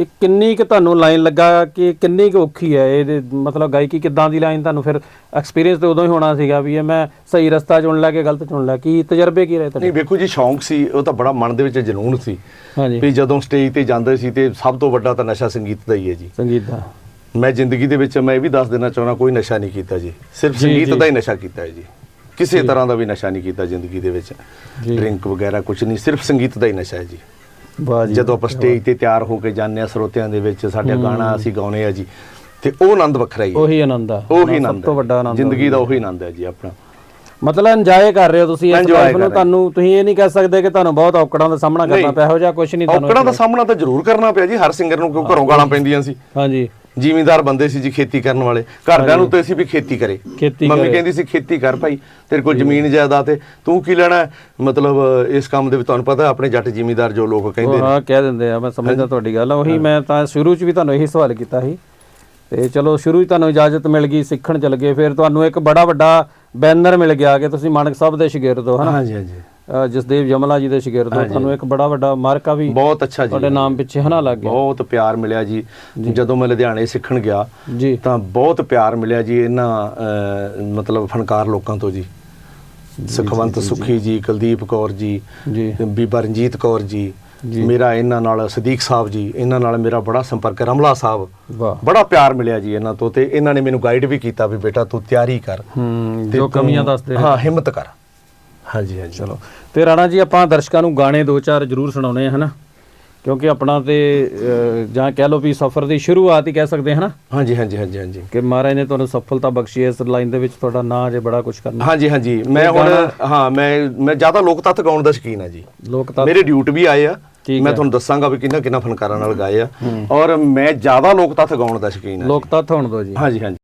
ਇਹ ਕਿੰਨੀ ਕੁ ਤੁਹਾਨੂੰ ਲਾਈਨ ਲੱਗਾ ਕਿ ਕਿੰਨੀ ਕੁ ਔਖੀ ਹੈ? ਇਹਦੇ ਮਤਲਬ ਗਾਇਕੀ ਕਿੱਦਾਂ ਦੀ ਲਾਈਨ ਤੁਹਾਨੂੰ ਫਿਰ ਐਕਸਪੀਰੀਅੰਸ ਤੇ ਉਦੋਂ ਹੀ ਹੋਣਾ ਸੀਗਾ ਵੀ ਇਹ ਮੈਂ ਸਹੀ ਰਸਤਾ ਚੁਣ ਲਿਆ ਕਿ ਗਲਤ ਚੁਣ ਲਿਆ? ਕੀ ਤਜਰਬੇ ਕੀ ਰਹੇ ਨਹੀਂ ਤੁਹਾਡੇ? ਵੇਖੋ ਜੀ ਸ਼ੌਂਕ ਸੀ ਉਹ ਤਾਂ ਬੜਾ ਮਨ ਦੇ ਵਿੱਚ ਜਨੂਨ ਸੀ। ਹਾਂਜੀ। ਵੀ ਜਦੋਂ ਸਟੇਜ ਤੇ ਜਾਂਦੇ ਸੀ ਤੇ ਸਭ ਤੋਂ ਵੱਡਾ ਤਾਂ ਨਸ਼ਾ ਸੰਗੀਤ ਦਾ ਹੀ ਹੈ ਜੀ। ਸੰਗੀਤ ਦਾ। ਮੈਂ ਜ਼ਿੰਦਗੀ ਦੇ ਵਿੱਚ ਮੈਂ ਇਹ ਵੀ ਦੱਸ ਦੇਣਾ ਚਾਹੁੰਦਾ ਕੋਈ ਨਸ਼ਾ ਨਹੀਂ ਕੀਤਾ ਜੀ। ਸਿਰਫ ਸੰਗੀਤ। ਦਾ ਹੀ ਨਸ਼ਾ ਕੀਤਾ ਹੈ ਜੀ। ਕਿਸੇ ਤਰ੍ਹਾਂ ਦਾ ਵੀ ਨਸ਼ਾ ਨਹੀਂ ਕੀਤਾ ਜ਼ਿੰਦਗੀ ਦੇ ਵਿੱਚ। ਡਰਿੰਕ ਵਗੈਰਾ ਕੁਝ ਨਹੀਂ ਸਿਰਫ ਸੰਗੀਤ ਦਾ ਹੀ ਨਸ਼ਾ ਹੈ ਜੀ। ਜਦੋਂ ਆਪਾਂ ਸਟੇਜ ਤੇ ਤਿਆਰ ਹੋ ਕੇ ਜਾਂਦੇ ਆ ਸਰੋਤਿਆਂ ਦੇ ਵਿੱਚ ਸਾਡੇ ਗਾਣਾ ਅਸੀਂ ਗਾਉਨੇ ਆ ਜੀ ਤੇ ਉਹ ਆਨੰਦ ਵੱਖਰਾ ਹੀ ਹੈ। ਉਹੀ ਆਨੰਦ ਆ। ਉਹੀ ਸਭ ਆਨੰਦ ਤੋਂ ਹੈ। ਵੱਡਾ ਆਨੰਦ ਜ਼ਿੰਦਗੀ ਦਾ ਉਹੀ ਆਨੰਦ ਹੈ ਜੀ ਆਪਣਾ। ਮਤਲਬ ਇੰਜੋਏ ਕਰ ਰਹੇ ਹੋ ਤੁਸੀਂ ਇਸ ਲਾਈਫ ਨੂੰ। ਤੁਹਾਨੂੰ ਤੁਸੀਂ ਇਹ ਨਹੀਂ ਕਹਿ ਸਕਦੇ ਕਿ ਤੁਹਾਨੂੰ ਬਹੁਤ ਔਕੜਾਂ ਦਾ ਸਾਹਮਣਾ ਕਰਨਾ। ਪਿਆ ਇਹੋ ਜਿਹਾ ਕੁਝ ਨਹੀਂ ਔਕੜਾਂ ਦਾ ਸਾਹਮਣਾ ਤਾਂ ਜ਼ਰੂਰ ਕਰਨਾ ਪਿਆ ਜੀ ਹਰ ਸਿੰਗਰ ਨੂੰ ਕਿਉਂ ਘਰੋਂ ਗਾਲਾਂ ਪੈਂਦੀਆਂ ਸੀ। ਹਾਂਜੀ। ਜ਼ਿਮੀਂਦਾਰ ਬੰਦੇ ਸੀ ਜੀ ਖੇਤੀ ਕਰਨ ਵਾਲੇ। ਘਰਦਿਆਂ ਨੂੰ ਤੇ ਸੀ ਵੀ ਖੇਤੀ ਕਰੇ। ਖੇਤੀ ਮੰਮੀ। ਕਹਿੰਦੀ ਸੀ ਖੇਤੀ ਕਰ ਭਾਈ ਤੇਰੇ ਕੋਲ ਜ਼ਮੀਨ ਜਾਇਦਾਦ ਤੇ ਤੂੰ ਕੀ ਲੈਣਾ ਹੈ? ਮਤਲਬ ਇਸ ਕੰਮ ਦੇ ਵਿੱਚ ਤੁਹਾਨੂੰ ਪਤਾ ਆਪਣੇ ਜੱਟ ਜ਼ਿਮੀਂਦਾਰ ਜੋ ਲੋਕ ਕਹਿੰਦੇ ਨੇ। ਹਾਂ ਕਹਿ ਦਿੰਦੇ ਆ ਮੈਂ ਸਮਝਦਾ ਤੁਹਾਡੀ ਗੱਲ ਉਹੀ ਮੈਂ ਤਾਂ ਸ਼ੁਰੂ 'ਚ ਵੀ ਤੁਹਾਨੂੰ ਇਹੀ ਸਵਾਲ ਕੀਤਾ ਸੀ। ਤੇ ਚਲੋ ਸ਼ੁਰੂ 'ਚ ਤੁਹਾਨੂੰ ਇਜਾਜ਼ਤ ਮਿਲ ਗਈ ਸਿੱਖਣ ਚਲ ਗਏ। ਫਿਰ ਤੁਹਾਨੂੰ ਇੱਕ ਬੜਾ ਵੱਡਾ ਬੈਨਰ ਮਿਲ ਗਿਆ ਕਿ ਤੁਸੀਂ ਮਾਨਕ ਸਾਹਿਬ ਦੇ ਸ਼ਾਗਿਰਦ ਹੋ ਹਨਾ? ਹਾਂਜੀ ਹਾਂਜੀ। ਜਸਦੇਵ ਜਮਲਾ ਜੀ ਦੇ ਸ਼ਾਗਿਰਦ ਹੋ ਤੁਹਾਨੂੰ ਇੱਕ ਬੜਾ ਵੱਡਾ ਮਾਰਕਾ ਵੀ ਬਹੁਤ ਅੱਛਾ ਜੀ। ਤੁਹਾਡੇ ਨਾਮ ਪਿੱਛੇ ਹਨਾ ਲੱਗ ਗਿਆ। ਬਹੁਤ ਪਿਆਰ ਮਿਲਿਆ ਜੀ। ਜਦੋਂ ਮੈਂ ਲੁਧਿਆਣੇ ਸਿੱਖਣ ਗਿਆ ਤਾਂ ਬਹੁਤ ਪਿਆਰ ਮਿਲਿਆ ਜੀ ਇਹਨਾਂ ਮਤਲਬ ਫਨਕਾਰ ਲੋਕਾਂ ਤੋਂ ਜੀ। ਸੁਖਵੰਤ ਸੁਖੀ ਜੀ ਕੁਲਦੀਪ ਕੌਰ ਜੀ ਬੀਬਾ ਰਣਜੀਤ ਕੌਰ ਜੀ। ਮੇਰਾ ਇਹਨਾਂ ਨਾਲ ਸਦੀਕ ਸਾਹਿਬ ਜੀ ਇਹਨਾਂ ਨਾਲ ਮੇਰਾ ਬੜਾ ਸੰਪਰਕ ਰਮਲਾ ਸਾਹਿਬ ਵਾਹ। ਬੜਾ ਪਿਆਰ ਮਿਲਿਆ ਜੀ ਇਹਨਾਂ ਤੋਂ ਤੇ ਇਹਨਾਂ ਨੇ ਮੈਨੂੰ ਗਾਈਡ ਵੀ ਕੀਤਾ ਵੀ ਬੇਟਾ ਤੂੰ ਤਿਆਰੀ ਕਰ ਜੋ ਕਮੀਆਂ ਦੱਸਦੇ ਹਾਂ ਹਿੰਮਤ ਕਰ। ਹਾਂਜੀ ਹਾਂਜੀ ਚਲੋ। ਤੇ ਰਾਣਾ ਜੀ ਆਪਾਂ ਦਰਸ਼ਕਾਂ ਨੂੰ ਗਾਣੇ ਦੋ ਚਾਰ ਜ਼ਰੂਰ ਸੁਣਾਉਣੇ ਆ ਹਨਾ? ਕਿਉਂਕਿ ਆਪਣਾ ਤੇ ਜਾਂ ਕਹਿ ਲਓ ਵੀ ਸਫ਼ਰ ਦੀ ਸ਼ੁਰੂਆਤ ਹੀ ਕਹਿ ਸਕਦੇ ਹਨਾ? ਹਾਂਜੀ ਹਾਂਜੀ ਹਾਂਜੀ ਹਾਂਜੀ। ਕਿ ਮਹਾਰਾਜ ਨੇ ਤੁਹਾਨੂੰ ਸਫਲਤਾ ਬਖਸ਼ੀ ਇਸ ਲਾਈਨ ਦੇ ਵਿੱਚ ਤੁਹਾਡਾ ਨਾਂ ਜੇ ਬੜਾ ਕੁਝ ਕਰਨਾ। ਹਾਂਜੀ ਹਾਂਜੀ। ਮੈਂ ਹੁਣ ਹਾਂ ਮੈਂ ਮੈਂ ਜ਼ਿਆਦਾ ਲੋਕ ਤੱਤ ਗਾਉਣ ਦਾ ਸ਼ੌਕੀਨ ਹਾਂ ਜੀ। ਲੋਕ ਤਾਂ ਮੇਰੇ ਡਿਊਟ ਵੀ ਆਏ ਆ। ਮੈਂ। ਤੁਹਾਨੂੰ ਦੱਸਾਂਗਾ ਵੀ ਕਿੰਨਾ ਕਿੰਨਾ ਫਨਕਾਰਾਂ ਨਾਲ ਗਾਏ ਆ। ਔਰ ਮੈਂ ਜ਼ਿਆਦਾ ਲੋਕ ਤੱਤ ਗਾਉਣ ਦਾ ਸ਼ੌਕੀਨ ਹਾਂ ਲੋਕ ਤੱਤ ਹੋਣ ਦੋ ਜੀ। ਹਾਂਜੀ ਹਾਂਜੀ।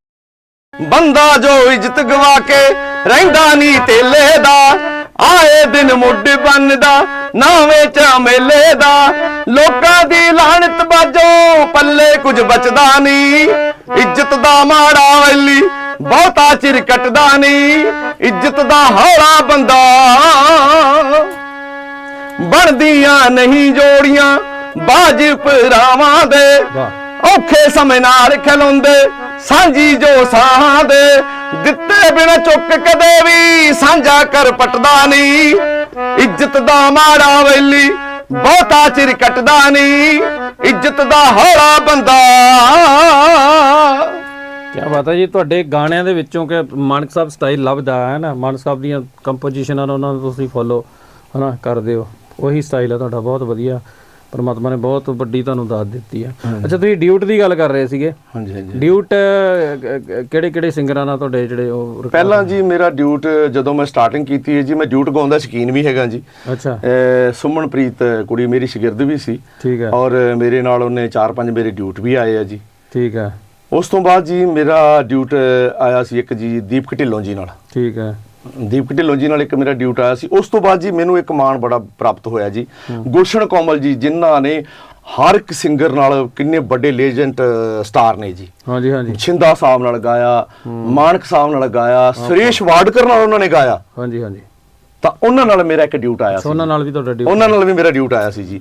ਬੰਦਾ ਜੋ ਇੱਜ਼ਤ ਗਵਾ ਕੇ ਰਹਿੰਦਾ ਨਹੀਂ ਤੇਲੇ ਦਾ ਆਏ ਦਿਨ ਮੁੱਢ ਬੰਨਦਾ ਨਾਵੇਂ ਚ ਮੇਲੇ ਦਾ। ਲੋਕਾਂ ਦੀ ਲਾਹਨਤ ਬਾਜੋ, ਪੱਲੇ ਕੁਝ ਬਚਦਾ ਨਹੀਂ। ਇੱਜ਼ਤ ਦਾ ਮਾੜਾ ਵੈਲੀ, ਬਹੁਤਾ ਚਿਰ ਕੱਟਦਾ ਨਹੀਂ। ਇੱਜ਼ਤ ਦਾ ਹੌਲਾ ਬੰਦਾ। ਬਣਦੀਆਂ ਨਹੀਂ ਜੋੜੀਆਂ, ਬਾਜ ਭਰਾਵਾਂ ਦੇ। ਵਾਹ। ਔਖੇ ਸਮੇਂ ਨਾਲ ਖਲੋਂਦੇ, ਸਾਂਝੀ ਜੋ ਸਾਹਾਂ ਦੇ, ਦਿੱਤੇ ਬਿਨਾ ਚੁੱਕ ਕਦੇ ਵੀ ਸਾਂਝਾ ਕਰ ਪਟਦਾ ਨਹੀਂ। ਇੱਜ਼ਤ ਦਾ ਮਾੜਾ ਵੈਲੀ, ਬਹੁਤਾ ਚਿਰ ਕੱਟਦਾ ਨਹੀਂ। ਇੱਜ਼ਤ ਦਾ ਹੌਲਾ ਬੰਦਾ। ਕਿਆ ਬਾਤ ਹੈ ਜੀ, ਤੁਹਾਡੇ ਗਾਣਿਆਂ ਦੇ ਵਿੱਚੋਂ ਕਿ ਮਾਨਕ ਸਾਹਿਬ ਸਟਾਈਲ ਲੱਭਦਾ ਹੈ ਨਾ, ਮਾਨਕ ਸਾਹਿਬ ਦੀਆਂ ਕੰਪੋਜੀਸ਼ਨਾਂ ਉਹਨਾਂ ਨੂੰ ਤੁਸੀਂ ਫੋਲੋ ਹਨਾ, ਕਰਦੇ ਹੋ। ਉਹੀ ਸਟਾਈਲ ਹੈ ਤੁਹਾਡਾ, ਬਹੁਤ ਵਧੀਆ। ਪਰਮਾਤਮਾ ਨੇ ਬਹੁਤ ਵੱਡੀ ਤੁਹਾਨੂੰ ਦਾਤ ਦਿੱਤੀ ਹੈ ਅੱਛਾ ਤੁਸੀਂ ਡਿਊਟ ਦੀ ਗੱਲ ਕਰ ਰਹੇ ਸੀਗੇ। ਹਾਂਜੀ ਹਾਂਜੀ। ਡਿਊਟ ਕਿਹੜੇ ਕਿਹੜੇ ਸਿੰਗਰਾਂ ਨਾਲ ਤੁਹਾਡੇ ਜਿਹੜੇ ਉਹ ਪਹਿਲਾਂ ਜੀ ਮੇਰਾ ਡਿਊਟ ਜਦੋਂ ਮੈਂ ਸਟਾਰਟਿੰਗ ਕੀਤੀ ਹੈ ਜੀ ਮੈਂ ਡਿਊਟ ਗਾਉਣ ਦਾ ਸ਼ੌਕੀਨ ਵੀ ਹੈਗਾ ਜੀ। ਅੱਛਾ। ਸੁਮਨਪ੍ਰੀਤ ਕੁੜੀ ਮੇਰੀ ਸ਼ਾਗਿਰਦ ਵੀ ਸੀ। ਠੀਕ ਹੈ ਔਰ ਮੇਰੇ ਨਾਲ ਉਹਨੇ 4-5 ਮੇਰੇ ਡਿਊਟ ਵੀ ਆਏ ਆ ਜੀ। ਠੀਕ ਹੈ ਉਸ ਤੋਂ ਬਾਅਦ ਜੀ ਮੇਰਾ ਡਿਊਟ ਆਇਆ ਸੀ ਇੱਕ ਜੀ ਦੀਪਕ ਢਿੱਲੋਂ ਜੀ ਨਾਲ। ਠੀਕ ਹੈ ਦੀਪਕ ਢਿੱਲੋਂ ਜੀ ਨਾਲ ਇੱਕ ਮੇਰਾ ਡਿਊਟ ਆਇਆ ਸੀ। ਉਸ ਤੋਂ ਬਾਅਦ ਜੀ ਮੈਨੂੰ ਇੱਕ ਮਾਣ ਬੜਾ ਪ੍ਰਾਪਤ ਹੋਇਆ ਜੀ। ਗੁਲਸ਼ਨ ਕੋਮਲ ਜੀ ਜਿਨ੍ਹਾਂ ਨੇ ਹਰ ਇੱਕ ਸਿੰਗਰ ਨਾਲ ਕਿੰਨੇ ਵੱਡੇ ਲੈਜੈਂਡ ਸਟਾਰ ਨੇ ਜੀ। ਹਾਂਜੀ ਹਾਂਜੀ। ਛਿੰਦਾ ਸਾਹਿਬ ਨਾਲ ਗਾਇਆ ਮਾਨਕ ਸਾਹਿਬ ਨਾਲ ਗਾਇਆ ਸੁਰੇਸ਼ ਵਾਡਕਰ ਨਾਲ ਉਹਨਾਂ ਨੇ ਗਾਇਆ। ਹਾਂਜੀ ਹਾਂਜੀ। ਤਾਂ ਉਹਨਾਂ ਨਾਲ ਮੇਰਾ ਇੱਕ ਡਿਊਟ ਆਇਆ ਸੀ। ਉਹਨਾਂ ਨਾਲ ਵੀ ਤੁਹਾਡਾ ਡਿਊਟ ਉਹਨਾਂ ਨਾਲ ਵੀ ਮੇਰਾ ਡਿਊਟ ਆਇਆ ਸੀ ਜੀ।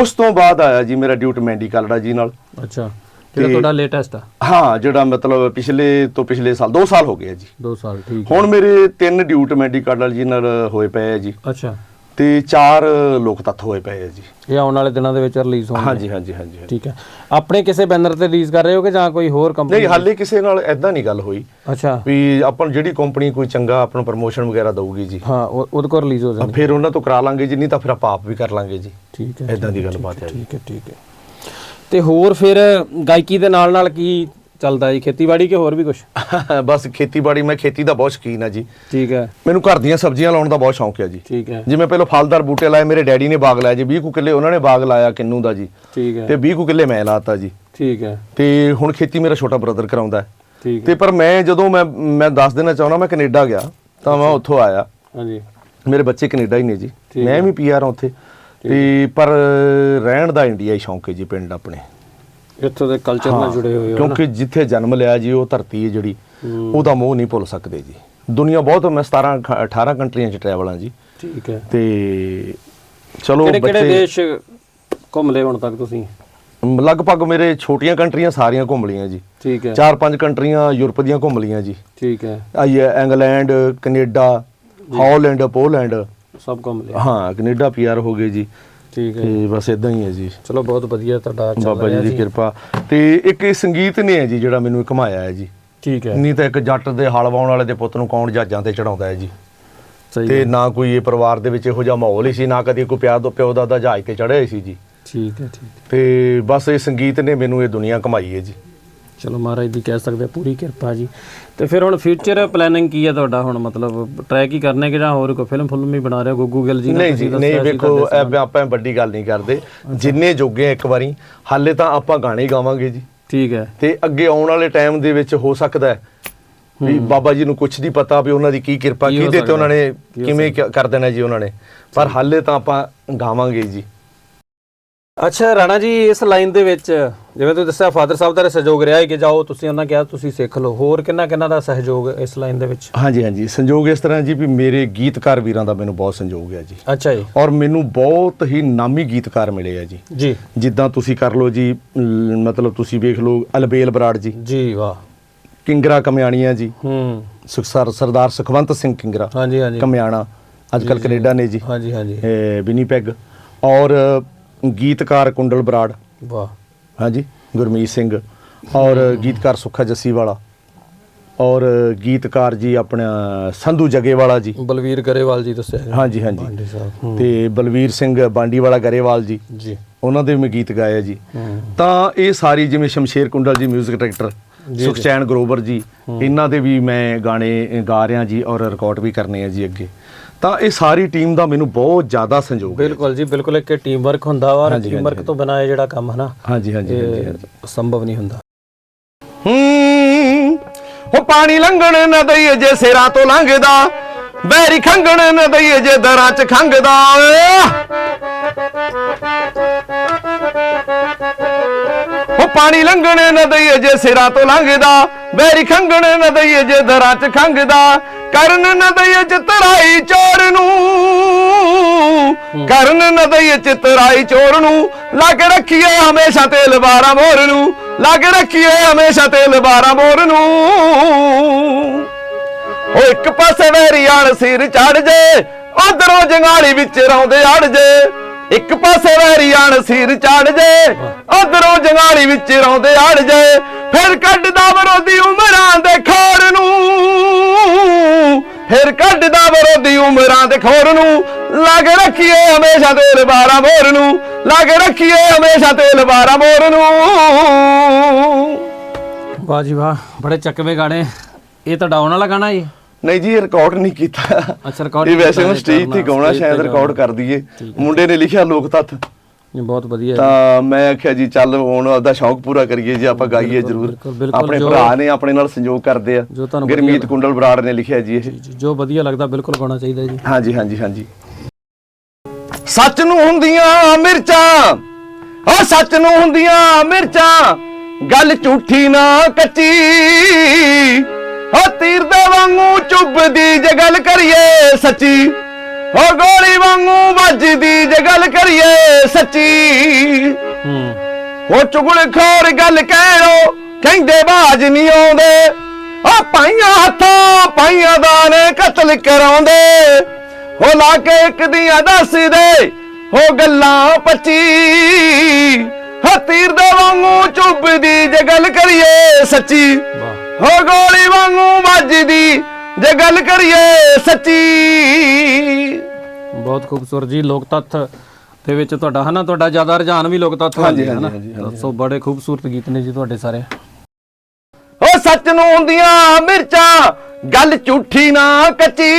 ਉਸ ਤੋਂ ਬਾਅਦ ਆਇਆ ਜੀ ਮੇਰਾ ਡਿਊਟ ਮੈਂਡੀ ਕਾਲੜਾ ਜੀ ਨਾਲ। ਅੱਛਾ। ਜਿਹੜਾ ਤੁਹਾਡਾ ਲੇਟੈਸਟ ਆ। ਹਾਂ ਜਿਹੜਾ ਮਤਲਬ ਪਿਛਲੇ ਤੋਂ ਪਿਛਲੇ ਸਾਲ 2 ਸਾਲ ਹੋ ਗਏ ਆ ਜੀ। 2 ਸਾਲ ਠੀਕ ਹੁਣ ਮੇਰੇ ਤਿੰਨ ਡਿਊਟ ਮੈਂਡੀ ਕਾਲੜਾ ਜੀ ਨਾਲ ਹੋਏ ਪਏ ਆ ਜੀ। ਅੱਛਾ। ਤੇ ਚਾਰ ਲੋਕ ਤੱਤ ਹੋਏ ਪਏ ਆ ਜੀ। ਇਹ ਆਉਣ ਵਾਲੇ ਦਿਨਾਂ ਦੇ ਵਿੱਚ ਰਿਲੀਜ਼ ਹੋਣਗੇ। ਹਾਂਜੀ ਹਾਂਜੀ ਹਾਂਜੀ। ਠੀਕ ਹੈ। ਆਪਣੇ ਕਿਸੇ ਬੈਨਰ ਤੇ ਰਿਲੀਜ਼ ਕਰ ਰਹੇ ਹੋ ਕਿ ਜਾਂ ਕੋਈ ਹੋਰ ਕੰਪਨੀ ਨਹੀਂ ਹਾਲੇ ਕਿਸੇ ਨਾਲ ਐਦਾਂ ਨਹੀਂ ਗੱਲ ਹੋਈ। ਅੱਛਾ। ਵੀ ਆਪਾਂ ਜਿਹੜੀ ਕੰਪਨੀ ਕੋਈ ਚੰਗਾ ਆਪਾਂ ਨੂੰ ਪ੍ਰਮੋਸ਼ਨ ਵਗੈਰਾ ਦਊਗੀ ਜੀ। ਹਾਂ ਉਹ- ਉਹਦੇ ਕੋਲ ਰਿਲੀਜ਼ ਹੋ ਜਾਣਗੇ। ਫਿਰ ਉਹਨਾਂ ਤੋਂ ਕਰਾ ਲਾਂਗੇ ਜੀ ਨਹੀਂ ਤਾਂ ਫਿਰ ਆਪਾਂ ਆਪ ਵੀ ਕਰ ਲਾਂਗੇ ਜੀ। ਠੀਕ ਹੈ ਐਦਾਂ ਦੀ ਗੱਲਬਾਤ ਹੈ ਠੀਕ ਹੈ ਠੀਕ ਹੈ। ਤੇ ਹੋਰ ਫਿਰ ਗਾਇਕੀ ਦੇ ਨਾਲ ਨਾਲ ਕੀ ਚੱਲਦਾ ਜੀ? ਖੇਤੀਬਾੜੀ ਕਿ ਹੋਰ ਵੀ ਕੁਝ ਬਸ ਖੇਤੀਬਾੜੀ ਮੈਂ ਖੇਤੀ ਦਾ ਬਹੁਤ ਸ਼ੌਕੀਨ ਆ ਜੀ। ਠੀਕ ਹੈ। ਮੈਨੂੰ ਘਰ ਦੀਆਂ ਸਬਜ਼ੀਆਂ ਲਾਉਣ ਦਾ ਬਹੁਤ ਸ਼ੌਂਕ ਹੈ ਜੀ। ਠੀਕ ਹੈ। ਜਿਵੇਂ ਪਹਿਲਾਂ ਫਲਦਾਰ ਬੂਟੇ ਲਾਏ ਮੇਰੇ ਡੈਡੀ ਨੇ ਬਾਗ ਲਾਇਆ ਜੀ। 20 ਕੁ ਕਿੱਲੇ ਉਹਨਾਂ ਨੇ ਬਾਗ ਲਾਇਆ ਕਿੰਨੂ ਦਾ ਜੀ। ਠੀਕ ਹੈ। ਤੇ 20 ਕੁ ਕਿੱਲੇ ਮੈਂ ਲਾਤਾ ਜੀ। ਠੀਕ ਹੈ। ਤੇ ਹੁਣ ਖੇਤੀ ਮੇਰਾ ਛੋਟਾ ਬ੍ਰਦਰ ਕਰਾਉਂਦਾ ਹੈ। ਠੀਕ ਹੈ। ਤੇ ਪਰ ਮੈਂ ਜਦੋਂ ਮੈਂ ਮੈਂ ਦੱਸ ਦੇਣਾ ਚਾਹੁੰਦਾ ਮੈਂ ਕੈਨੇਡਾ ਗਿਆ ਤਾਂ ਮੈਂ ਉੱਥੋਂ ਆਇਆ। ਹਾਂਜੀ। ਮੇਰੇ ਬੱਚੇ ਕੈਨੇਡਾ ਹੀ ਨੇ ਜੀ। ਮੈਂ ਵੀ ਪੀਆਰ ਹਾਂ ਉੱਥੇ। ਤੇ ਪਰ ਰਹਿਣ ਦਾ ਇੰਡੀਆ ਹੀ ਸ਼ੌਂਕ ਹੈ ਜੀ ਪਿੰਡ ਆਪਣੇ। ਇੱਥੋਂ ਦੇ ਕਲਚਰ ਨਾਲ ਜੁੜੇ ਹੋਏ ਹੋ ਕਿਉਂਕਿ ਜਿੱਥੇ ਜਨਮ ਲਿਆ ਜੀ ਉਹ ਧਰਤੀ ਹੈ ਜਿਹੜੀ ਉਹਦਾ ਮੋਹ ਨਹੀਂ ਭੁੱਲ ਸਕਦੇ ਜੀ। ਦੁਨੀਆ ਬਹੁਤ ਮੈਂ 17 ਖ- 18 ਕੰਟਰੀਆਂ 'ਚ ਟਰੈਵਲ ਹਾਂ ਜੀ। ਠੀਕ ਹੈ। ਤੇ ਚਲੋ ਕਿਹੜੇ ਕਿਹੜੇ ਬੱਚੇ ਦੇਸ਼ ਘੁੰਮ ਲਏ ਹੁਣ ਤੱਕ ਤੁਸੀਂ? ਲਗਭਗ ਮੇਰੇ ਛੋਟੀਆਂ ਕੰਟਰੀਆਂ ਸਾਰੀਆਂ ਘੁੰਮ ਲਈਆਂ ਜੀ। ਠੀਕ ਹੈ। ਚਾਰ ਪੰਜ ਕੰਟਰੀਆਂ ਯੂਰਪ ਦੀਆਂ ਘੁੰਮ ਲਈਆਂ ਜੀ। ਠੀਕ ਹੈ। ਆਈ ਇੰਗਲੈਂਡ ਕੈਨੇਡਾ ਹਾਲੈਂਡ ਪੋਲੈਂਡ। ਸਭ ਘੁੰਮ ਲਿਆ ਹਾਂ ਕੈਨੇਡਾ ਪੀਆਰ ਹੋ ਗਏ ਜੀ। ਠੀਕ ਹੈ ਤੇ ਬਸ ਇਦਾਂ ਹੀ ਹੈ ਜੀ। ਚਲੋ ਬਹੁਤ ਵਧੀਆ ਤੁਹਾਡਾ ਚੱਲ ਬਾਬਾ ਜੀ ਦੀ ਕਿਰਪਾ। ਤੇ ਇੱਕ ਇਹ ਸੰਗੀਤ ਨੇ ਹੈ ਜੀ ਜਿਹੜਾ ਮੈਨੂੰ ਘਮਾਇਆ ਹੈ ਜੀ। ਠੀਕ ਹੈ। ਨਹੀਂ ਤਾਂ ਇੱਕ ਜੱਟ ਦੇ ਹਲ ਵਾਉਣ ਵਾਲੇ ਦੇ ਪੁੱਤ ਨੂੰ ਕੌਣ ਜਹਾਜ਼ਾਂ ਤੇ ਚੜਾਉਂਦਾ ਹੈ ਜੀ। ਸਹੀ ਤੇ। ਨਾ ਕੋਈ ਇਹ ਪਰਿਵਾਰ ਦੇ ਵਿੱਚ ਇਹੋ ਜਿਹਾ ਮਾਹੌਲ ਹੀ ਸੀ ਨਾ ਕਦੀ ਕੋਈ ਪਿਆ ਦੋ ਪਿਓ ਦਾ ਜਹਾਜ਼ ਤੇ ਚੜ੍ਹਿਆ ਹੀ ਸੀ ਜੀ। ਠੀਕ ਹੈ ਠੀਕ। ਤੇ ਬਸ ਇਹ ਸੰਗੀਤ ਨੇ ਮੈਨੂੰ ਇਹ ਦੁਨੀਆ ਘਮਾਈ ਹੈ ਜੀ। ਚਲੋ ਮਹਾਰਾਜ ਦੀ ਕਹਿ ਸਕਦੇ ਪੂਰੀ ਕਿਰਪਾ ਜੀ। ਤੇ ਫਿਰ ਹੁਣ ਫਿਊਚਰ ਪਲੈਨਿੰਗ ਕੀ ਹੈ ਤੁਹਾਡਾ ਹੁਣ? ਮਤਲਬ ਟਰੈਕ ਹੀ ਕਰਨੇ ਕਿ ਜਾਂ ਹੋਰ ਕੋਈ ਫਿਲਮ ਫਿਲਮ ਹੀ ਬਣਾ ਰਹੇ ਹੋ? ਗੁੱਗੂ ਗਿੱਲ ਜੀ ਨਾਲ ਨਹੀਂ ਜੀ ਨਹੀਂ ਵੇਖੋ ਆਪਾਂ ਵੱਡੀ ਗੱਲ ਨਹੀਂ ਕਰਦੇ। ਜਿੰਨੇ ਜੋਗੇ ਇੱਕ ਵਾਰੀ ਹਾਲੇ ਤਾਂ ਆਪਾਂ ਗਾਣੇ ਹੀ ਗਾਵਾਂਗੇ ਜੀ। ਠੀਕ ਹੈ। ਤੇ ਅੱਗੇ ਆਉਣ ਵਾਲੇ ਟਾਈਮ ਦੇ ਵਿੱਚ ਹੋ ਸਕਦਾ ਹੈ ਵੀ ਬਾਬਾ ਜੀ ਨੂੰ ਕੁਝ ਨਹੀਂ ਪਤਾ ਵੀ ਉਹਨਾਂ ਦੀ ਕੀ ਕਿਰਪਾ ਕਿਹਦੇ ਤੇ ਉਹਨਾਂ ਨੇ ਕਿਵੇਂ ਕਰ ਦੇਣਾ ਜੀ ਉਹਨਾਂ ਨੇ। ਪਰ ਹਾਲੇ ਤਾਂ ਆਪਾਂ ਗਾਵਾਂਗੇ ਜੀ। ਅੱਛਾ ਰਾਣਾ ਜੀ ਇਸ ਲਾਈਨ ਦੇ ਵਿੱਚ ਜਿਵੇਂ ਤੁਸੀਂ ਦੱਸਿਆ ਫਾਦਰ ਸਾਹਿਬ ਦਾ ਸਹਿਯੋਗ ਰਿਹਾ ਹੈ ਕਿ ਜਾਓ ਤੁਸੀਂ ਉਹਨਾਂ ਕਿਹਾ ਤੁਸੀਂ ਸਿੱਖ ਲਓ। ਹੋਰ ਕਿੰਨਾ ਕਿੰਨਾ ਦਾ ਸਹਿਯੋਗ ਇਸ ਲਾਈਨ ਦੇ ਵਿੱਚ? ਹਾਂਜੀ ਹਾਂਜੀ। ਸੰਯੋਗ ਇਸ ਤਰ੍ਹਾਂ ਜੀ ਵੀ ਮੇਰੇ ਗੀਤਕਾਰ ਵੀਰਾਂ ਦਾ ਮੈਨੂੰ ਬਹੁਤ ਸੰਯੋਗ ਹੈ ਜੀ। ਅੱਛਾ ਜੀ। ਔਰ ਮੈਨੂੰ ਬਹੁਤ ਹੀ ਨਾਮੀ ਗੀਤਕਾਰ ਮਿਲੇ ਆ ਜੀ। ਜੀ। ਜਿੱਦਾਂ ਤੁਸੀਂ ਕਰ ਲਓ ਜੀ ਮਤਲਬ ਤੁਸੀਂ ਵੇਖ ਲਓ ਅਲਬੇਲ ਬਰਾੜ ਜੀ। ਜੀ ਵਾਹ। ਕਿੰਗਰਾ ਕਮਿਆਣੀਆਂ ਜੀ। ਹੂੰ। ਸੁਖਸਰ ਸਰਦਾਰ ਸੁਖਵੰਤ ਸਿੰਘ ਕਿੰਗਰਾ ਹਾਂਜੀ ਹਾਂਜੀ। ਕਮਿਆਣਾ। ਅੱਜ ਕੱਲ ਕੈਨੇਡਾ ਨੇ ਜੀ। ਹਾਂਜੀ ਹਾਂਜੀ। ਇਹ ਵਿਨੀਪੈਗ। ਔਰ ਗੀਤਕਾਰ ਕੁੰਡਲ ਬਰਾੜ। ਵਾਹ। ਹਾਂਜੀ ਗੁਰਮੀਤ ਸਿੰਘ। ਔਰ ਗੀਤਕਾਰ ਸੁੱਖਾ ਜੱਸੀ ਵਾਲਾ ਔਰ ਗੀਤਕਾਰ ਜੀ ਆਪਣਾ ਸੰਧੂ ਜਗੇ ਵਾਲਾ ਜੀ। ਬਲਵੀਰ ਗਰੇਵਾਲ ਜੀ ਦੱਸਿਆ ਜੀ ਹਾਂਜੀ ਹਾਂਜੀ। ਸਾਹਿਬ। ਤੇ ਬਲਵੀਰ ਸਿੰਘ ਬਾਂਡੀ ਵਾਲਾ ਗਰੇਵਾਲ ਜੀ। ਜੀ। ਉਹਨਾਂ ਦੇ ਵੀ ਮੈਂ ਗੀਤ ਗਾਏ ਆ ਜੀ। ਤਾਂ ਇਹ ਸਾਰੀ ਜਿਵੇਂ ਸ਼ਮਸ਼ੇਰ ਕੁੰਡਲ ਜੀ 뮤직 ਡਾਇਰੈਕਟਰ ਜੀ। ਸੁਖਚੈਨ ਗਰੋਵਰ ਜੀ ਇਹਨਾਂ ਦੇ ਵੀ ਮੈਂ ਗਾਣੇ ਗਾ ਰਿਹਾ ਜੀ ਔਰ ਰਿਕਾਰਡ ਵੀ ਕਰਨੇ ਆ ਜੀ ਅੱਗੇ। ਤਾਂ ਇਹ ਸਾਰੀ ਟੀਮ ਦਾ ਮੈਨੂੰ ਬਹੁਤ ਜ਼ਿਆਦਾ ਸੰਯੋਗ ਹੈ। ਬਿਲਕੁਲ ਜੀ ਬਿਲਕੁਲ ਇੱਕ ਟੀਮ ਵਰਕ ਹੁੰਦਾ ਵਾ ਟੀਮ ਵਰਕ ਤੋਂ ਬਿਨਾਂ ਇਹ ਜਿਹੜਾ ਕੰਮ ਹੈ ਨਾ ਹਾਂਜੀ ਹਾਂਜੀ ਸੰਭਵ ਨਹੀਂ ਹੁੰਦਾ। ਹੂੰ ਉਹ ਪਾਣੀ ਲੰਘਣ ਨਾ ਦਈਏ ਜੇ ਸਿਰਾਂ ਤੋਂ ਲੰਘਦਾ ਬੈਰੀ ਖੰਗਣ ਨਾ ਦਈਏ ਜੇ ਦਰਾਂ ਚ ਖੰਗਦਾ ਉਹ ਪਾਣੀ ਲੰਘਣ ਨਾ ਦਈਏ ਜੇ ਸਿਰਾਂ ਤੋਂ ਲੰਘਦਾ ਬੈਰੀ ਖੰਗਣ ਨਾ ਦਈਏ ਜੇ ਦਰਾਂ ਚ ਖੰਗਦਾ ਕਰਨ ਨਾ ਦਈਏ ਚਤਰਾਈ ਚੋਰ ਨੂੰ ਕਰਨ ਨਾ ਦਈਏ ਚਤਰਾਈ ਚੋਰ ਨੂੰ ਲਾ ਕੇ ਰੱਖੀਏ ਹਮੇਸ਼ਾ ਤੇਲ ਬਾਰਾ ਮੋਰ ਨੂੰ ਲਾ ਕੇ ਰੱਖੀਏ ਹਮੇਸ਼ਾ ਤੇਲ ਬਾਰਾ ਮੋਰ ਨੂੰ ਉਹ ਇੱਕ ਪਾਸੇ ਵੈਰੀਆਣ ਸਿਰ ਚੜ ਜੇ ਉਧਰੋਂ ਜੰਗਾਲੀ ਵਿੱਚ ਰੌਂਦੇ ਅੜ ਜੇ। ਇੱਕ ਪਾਸੇ ਵੈਰੀਆਣ ਸਿਰ ਚੜ ਜੇ ਉਧਰੋਂ ਜੰਗਾਲੀ ਵਿੱਚ ਰੌਂਦੇ ਅੜ ਜੇ। ਫਿਰ ਕੱਢਦਾ ਵਿਰੋਧੀ ਉਮਰਾਂ ਦੇ ਖੋਰ ਨੂੰ ਫਿਰ ਕੱਢਦਾ ਵਿਰੋਧੀ ਉਮਰਾਂ ਦੇ ਖੋਰ ਨੂੰ। ਲਾਗ ਰੱਖੀਏ ਹਮੇਸ਼ਾ ਤੇਲ ਬਾਰਾ ਮੋਰ ਨੂੰ। ਲਾਗ ਰੱਖੀਏ ਹਮੇਸ਼ਾ ਤੇਲ ਬਾਰਾ ਮੋਰ ਨੂੰ। ਵਾਹ ਜੀ ਵਾਹ ਬੜੇ ਚੱਕਵੇਂ ਗਾਣੇ। ਇਹ ਤਾਂ ਡਾਊਨ ਵਾਲਾ ਗਾਣਾ ਜੀ। ਨਹੀਂ ਜੀ ਰਿਕਾਰਡ ਨਹੀਂ ਕੀਤਾ। ਅੱਛਾ, record ਇਹ ਵੈਸੇ ਮੈਂ ਸਟੇਜ ਤੇ ਗਾਉਣਾ ਸ਼ਾਇਦ ਤੇ ਰਿਕਾਰਡ। ਕਰ ਦਈਏ। ਮੁੰਡੇ ਨੇ ਲਿਖਿਆ ਲੋਕ ਤੱਤ ਇਹ ਬਹੁਤ ਵਧੀਆ ਤਾਂ ਮੈਂ ਆਖਿਆ ਜੀ ਚੱਲ ਹੁਣ ਆਪਦਾ ਸ਼ੌਂਕ ਪੂਰਾ ਕਰੀਏ ਜੀ ਆਪਾਂ ਗਾਈਏ ਜ਼ਰੂਰ। ਆਪਣੇ ਭਰਾ ਨੇ ਆਪਣੇ ਨਾਲ ਸੰਯੋਗ ਕਰਦੇ ਆ। ਗੁਰਮੀਤ ਕੁੰਡਲ ਬਰਾੜ ਨੇ ਲਿਖਿਆ ਜੀ ਇਹ। ਜੀ, ਵਧੀਆ ਲੱਗਦਾ ਬਿਲਕੁਲ ਗਾਉਣਾ ਚਾਹੀਦਾ ਜੀ। ਹਾਂਜੀ ਹਾਂਜੀ ਹਾਂਜੀ। ਸੱਚ ਨੂੰ ਹੁੰਦੀਆਂ ਮਿਰਚਾਂ ਓ ਸੱਚ ਨੂੰ ਹੁੰਦੀਆਂ ਮਿਰਚਾਂ ਗੱਲ ਝੂਠੀ ਨਾ ਕੱਚੀ। ਓ ਤੀਰ ਦੇ ਵਾਂਗੂ ਚੁੱਭਦੀ ਜੇ ਗੱਲ ਕਰੀਏ ਸੱਚੀ। ਓ ਗੋਲੀ ਵਾਂਗੂ ਵੱਜਦੀ ਜੇ ਗੱਲ ਕਰੀਏ ਸੱਚੀ। ਹੂੰ। ਉਹ ਚੁਗਲ ਖੋਰ ਗੱਲ ਕਹਿਓ ਕਹਿੰਦੇ ਬਾਜ ਨਹੀਂ ਆਉਂਦੇ। ਆ ਪਾਈਆਂ ਹੱਥਾਂ ਪਾਈਆਂ ਦਾ ਨੇ ਕਤਲ ਕਰਾਉਂਦੇ। ਹੋ ਲਾ ਕੇ ਇੱਕ ਦੀਆਂ ਦੱਸਦੇ ਹੋ ਗੱਲਾਂ ਪੱਚੀ। ਹੋ ਤੀਰ ਦੇ ਵਾਂਗੂ ਚੁੱਭਦੀ ਜੇ ਗੱਲ ਕਰੀਏ ਸੱਚੀ। ਹੋ ਗੋਲੀ ਵਾਂਗੂ ਵੱਜਦੀ ਜੇ ਗੱਲ ਕਰੀਏ ਸੱਚੀ। ਬਹੁਤ ਖੂਬਸੂਰਤ ਜੀ ਲੋਕ ਤੱਥ ਦੇ ਵਿੱਚ ਤੁਹਾਡਾ ਹਨਾ ਤੁਹਾਡਾ ਜ਼ਿਆਦਾ ਰੁਝਾਨ ਵੀ ਲੋਕ ਤੱਥ ਹਾਂਜੀ, ਹਾਂਜੀ, ਹਨਾ? ਸੋ ਬੜੇ ਖੂਬਸੂਰਤ ਗੀਤ ਨੇ ਜੀ ਤੁਹਾਡੇ ਸਾਰੇ। ਓ ਸੱਚ ਨੂੰ ਹੁੰਦੀਆਂ ਮਿਰਚਾਂ ਗੱਲ ਝੂਠੀ ਨਾ ਕੱਚੀ।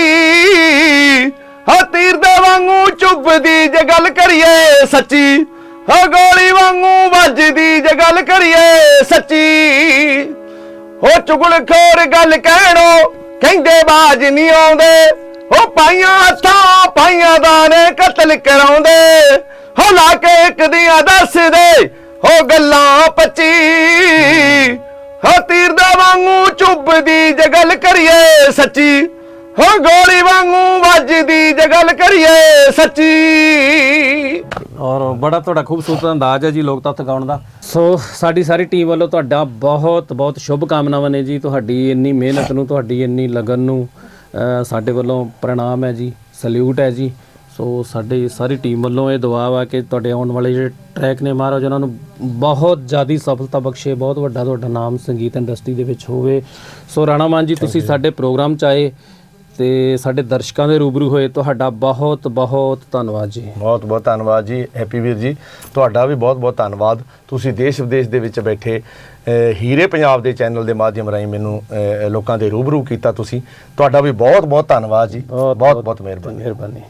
ਹੋ ਤੀਰ ਦੇ ਵਾਂਗੂ ਚੁੱਭਦੀ ਜੇ ਗੱਲ ਕਰੀਏ ਸੱਚੀ। ਹੋ ਗੋਲੀ ਵਾਂਗੂ ਵੱਜਦੀ ਜੇ ਗੱਲ ਕਰੀਏ ਸੱਚੀ। ਹੋ ਚੁਗਲ ਖੋਰ ਗੱਲ ਕਹਿਣੋ ਕਹਿੰਦੇ ਬਾਜ ਨਹੀਂ ਆਉਂਦੇ। ਹੋ ਪਾਈਆਂ ਹੱਥਾਂ ਪਾਈਆਂ ਦਾ ਨੇ ਕਤਲ ਕਰਾਉਂਦੇ। ਹੋ ਲਾ ਕੇ ਇੱਕ ਦੀਆਂ ਦੱਸਦੇ ਹੋ ਗੱਲਾਂ ਪੱਚੀ। ਹੋ ਤੀਰ ਦਾ ਵਾਂਗੂ ਚੁੱਭਦੀ ਜੇ ਗੱਲ ਕਰੀਏ ਸੱਚੀ। ਹੋ ਗੋਲੀ ਵਾਂਗੂ ਵੱਜਦੀ ਜਗਲ ਕਰੀਏ ਸੱਚੀ। ਔਰ ਬੜਾ ਤੁਹਾਡਾ ਖੂਬਸੂਰਤ ਅੰਦਾਜ਼ ਹੈ ਜੀ ਲੋਕ ਤੱਥ ਗਾਉਣ ਦਾ। ਸੋ ਸਾਡੀ ਸਾਰੀ ਟੀਮ ਵੱਲੋਂ ਤੁਹਾਡਾ ਬਹੁਤ ਬਹੁਤ ਸ਼ੁਭ ਕਾਮਨਾਵਾਂ ਨੇ ਜੀ। ਤੁਹਾਡੀ ਇੰਨੀ ਮਿਹਨਤ ਨੂੰ ਤੁਹਾਡੀ ਇੰਨੀ ਲਗਨ ਨੂੰ ਸਾਡੇ ਵੱਲੋਂ ਪ੍ਰਣਾਮ ਹੈ ਜੀ ਸਲੂਟ ਹੈ ਜੀ। ਸੋ ਸਾਡੀ ਸਾਰੀ ਟੀਮ ਵੱਲੋਂ ਇਹ ਦੁਆ ਵਾ ਕਿ ਤੁਹਾਡੇ ਆਉਣ ਵਾਲੇ ਜਿਹੜੇ ਟਰੈਕ ਨੇ ਮਹਾਰਾਜ ਉਹਨਾਂ ਨੂੰ ਬਹੁਤ ਜ਼ਿਆਦੀ ਸਫਲਤਾ ਬਖਸ਼ੇ ਬਹੁਤ ਵੱਡਾ ਤੁਹਾਡਾ ਨਾਮ ਸੰਗੀਤ ਇੰਡਸਟਰੀ ਦੇ ਵਿੱਚ ਹੋਵੇ। ਸੋ ਰਾਣਾ ਮਾਨ ਜੀ ਤੁਸੀਂ ਸਾਡੇ ਪ੍ਰੋਗਰਾਮ ਚ ਆਏ। ਤੇ ਸਾਡੇ ਦਰਸ਼ਕਾਂ ਦੇ ਰੂਬਰੂ ਹੋਏ ਤੁਹਾਡਾ ਬਹੁਤ ਬਹੁਤ ਧੰਨਵਾਦ ਜੀ। ਬਹੁਤ ਬਹੁਤ ਧੰਨਵਾਦ ਜੀ ਹੈਪੀ ਵੀਰ ਜੀ। ਤੁਹਾਡਾ ਵੀ ਬਹੁਤ ਬਹੁਤ ਧੰਨਵਾਦ। ਤੁਸੀਂ ਦੇਸ਼ ਵਿਦੇਸ਼ ਦੇ ਵਿੱਚ ਬੈਠੇ ਹੀਰੇ ਪੰਜਾਬ ਦੇ ਚੈਨਲ ਦੇ ਮਾਧਿਅਮ ਰਾਹੀਂ ਮੈਨੂੰ ਲੋਕਾਂ ਦੇ ਰੂਬਰੂ ਕੀਤਾ ਤੁਸੀਂ। ਤੁਹਾਡਾ ਵੀ ਬਹੁਤ ਬਹੁਤ ਧੰਨਵਾਦ ਜੀ। ਬਹੁਤ ਬਹੁਤ ਮਿਹਰਬਾਨੀ। ਮਿਹਰਬਾਨੀ।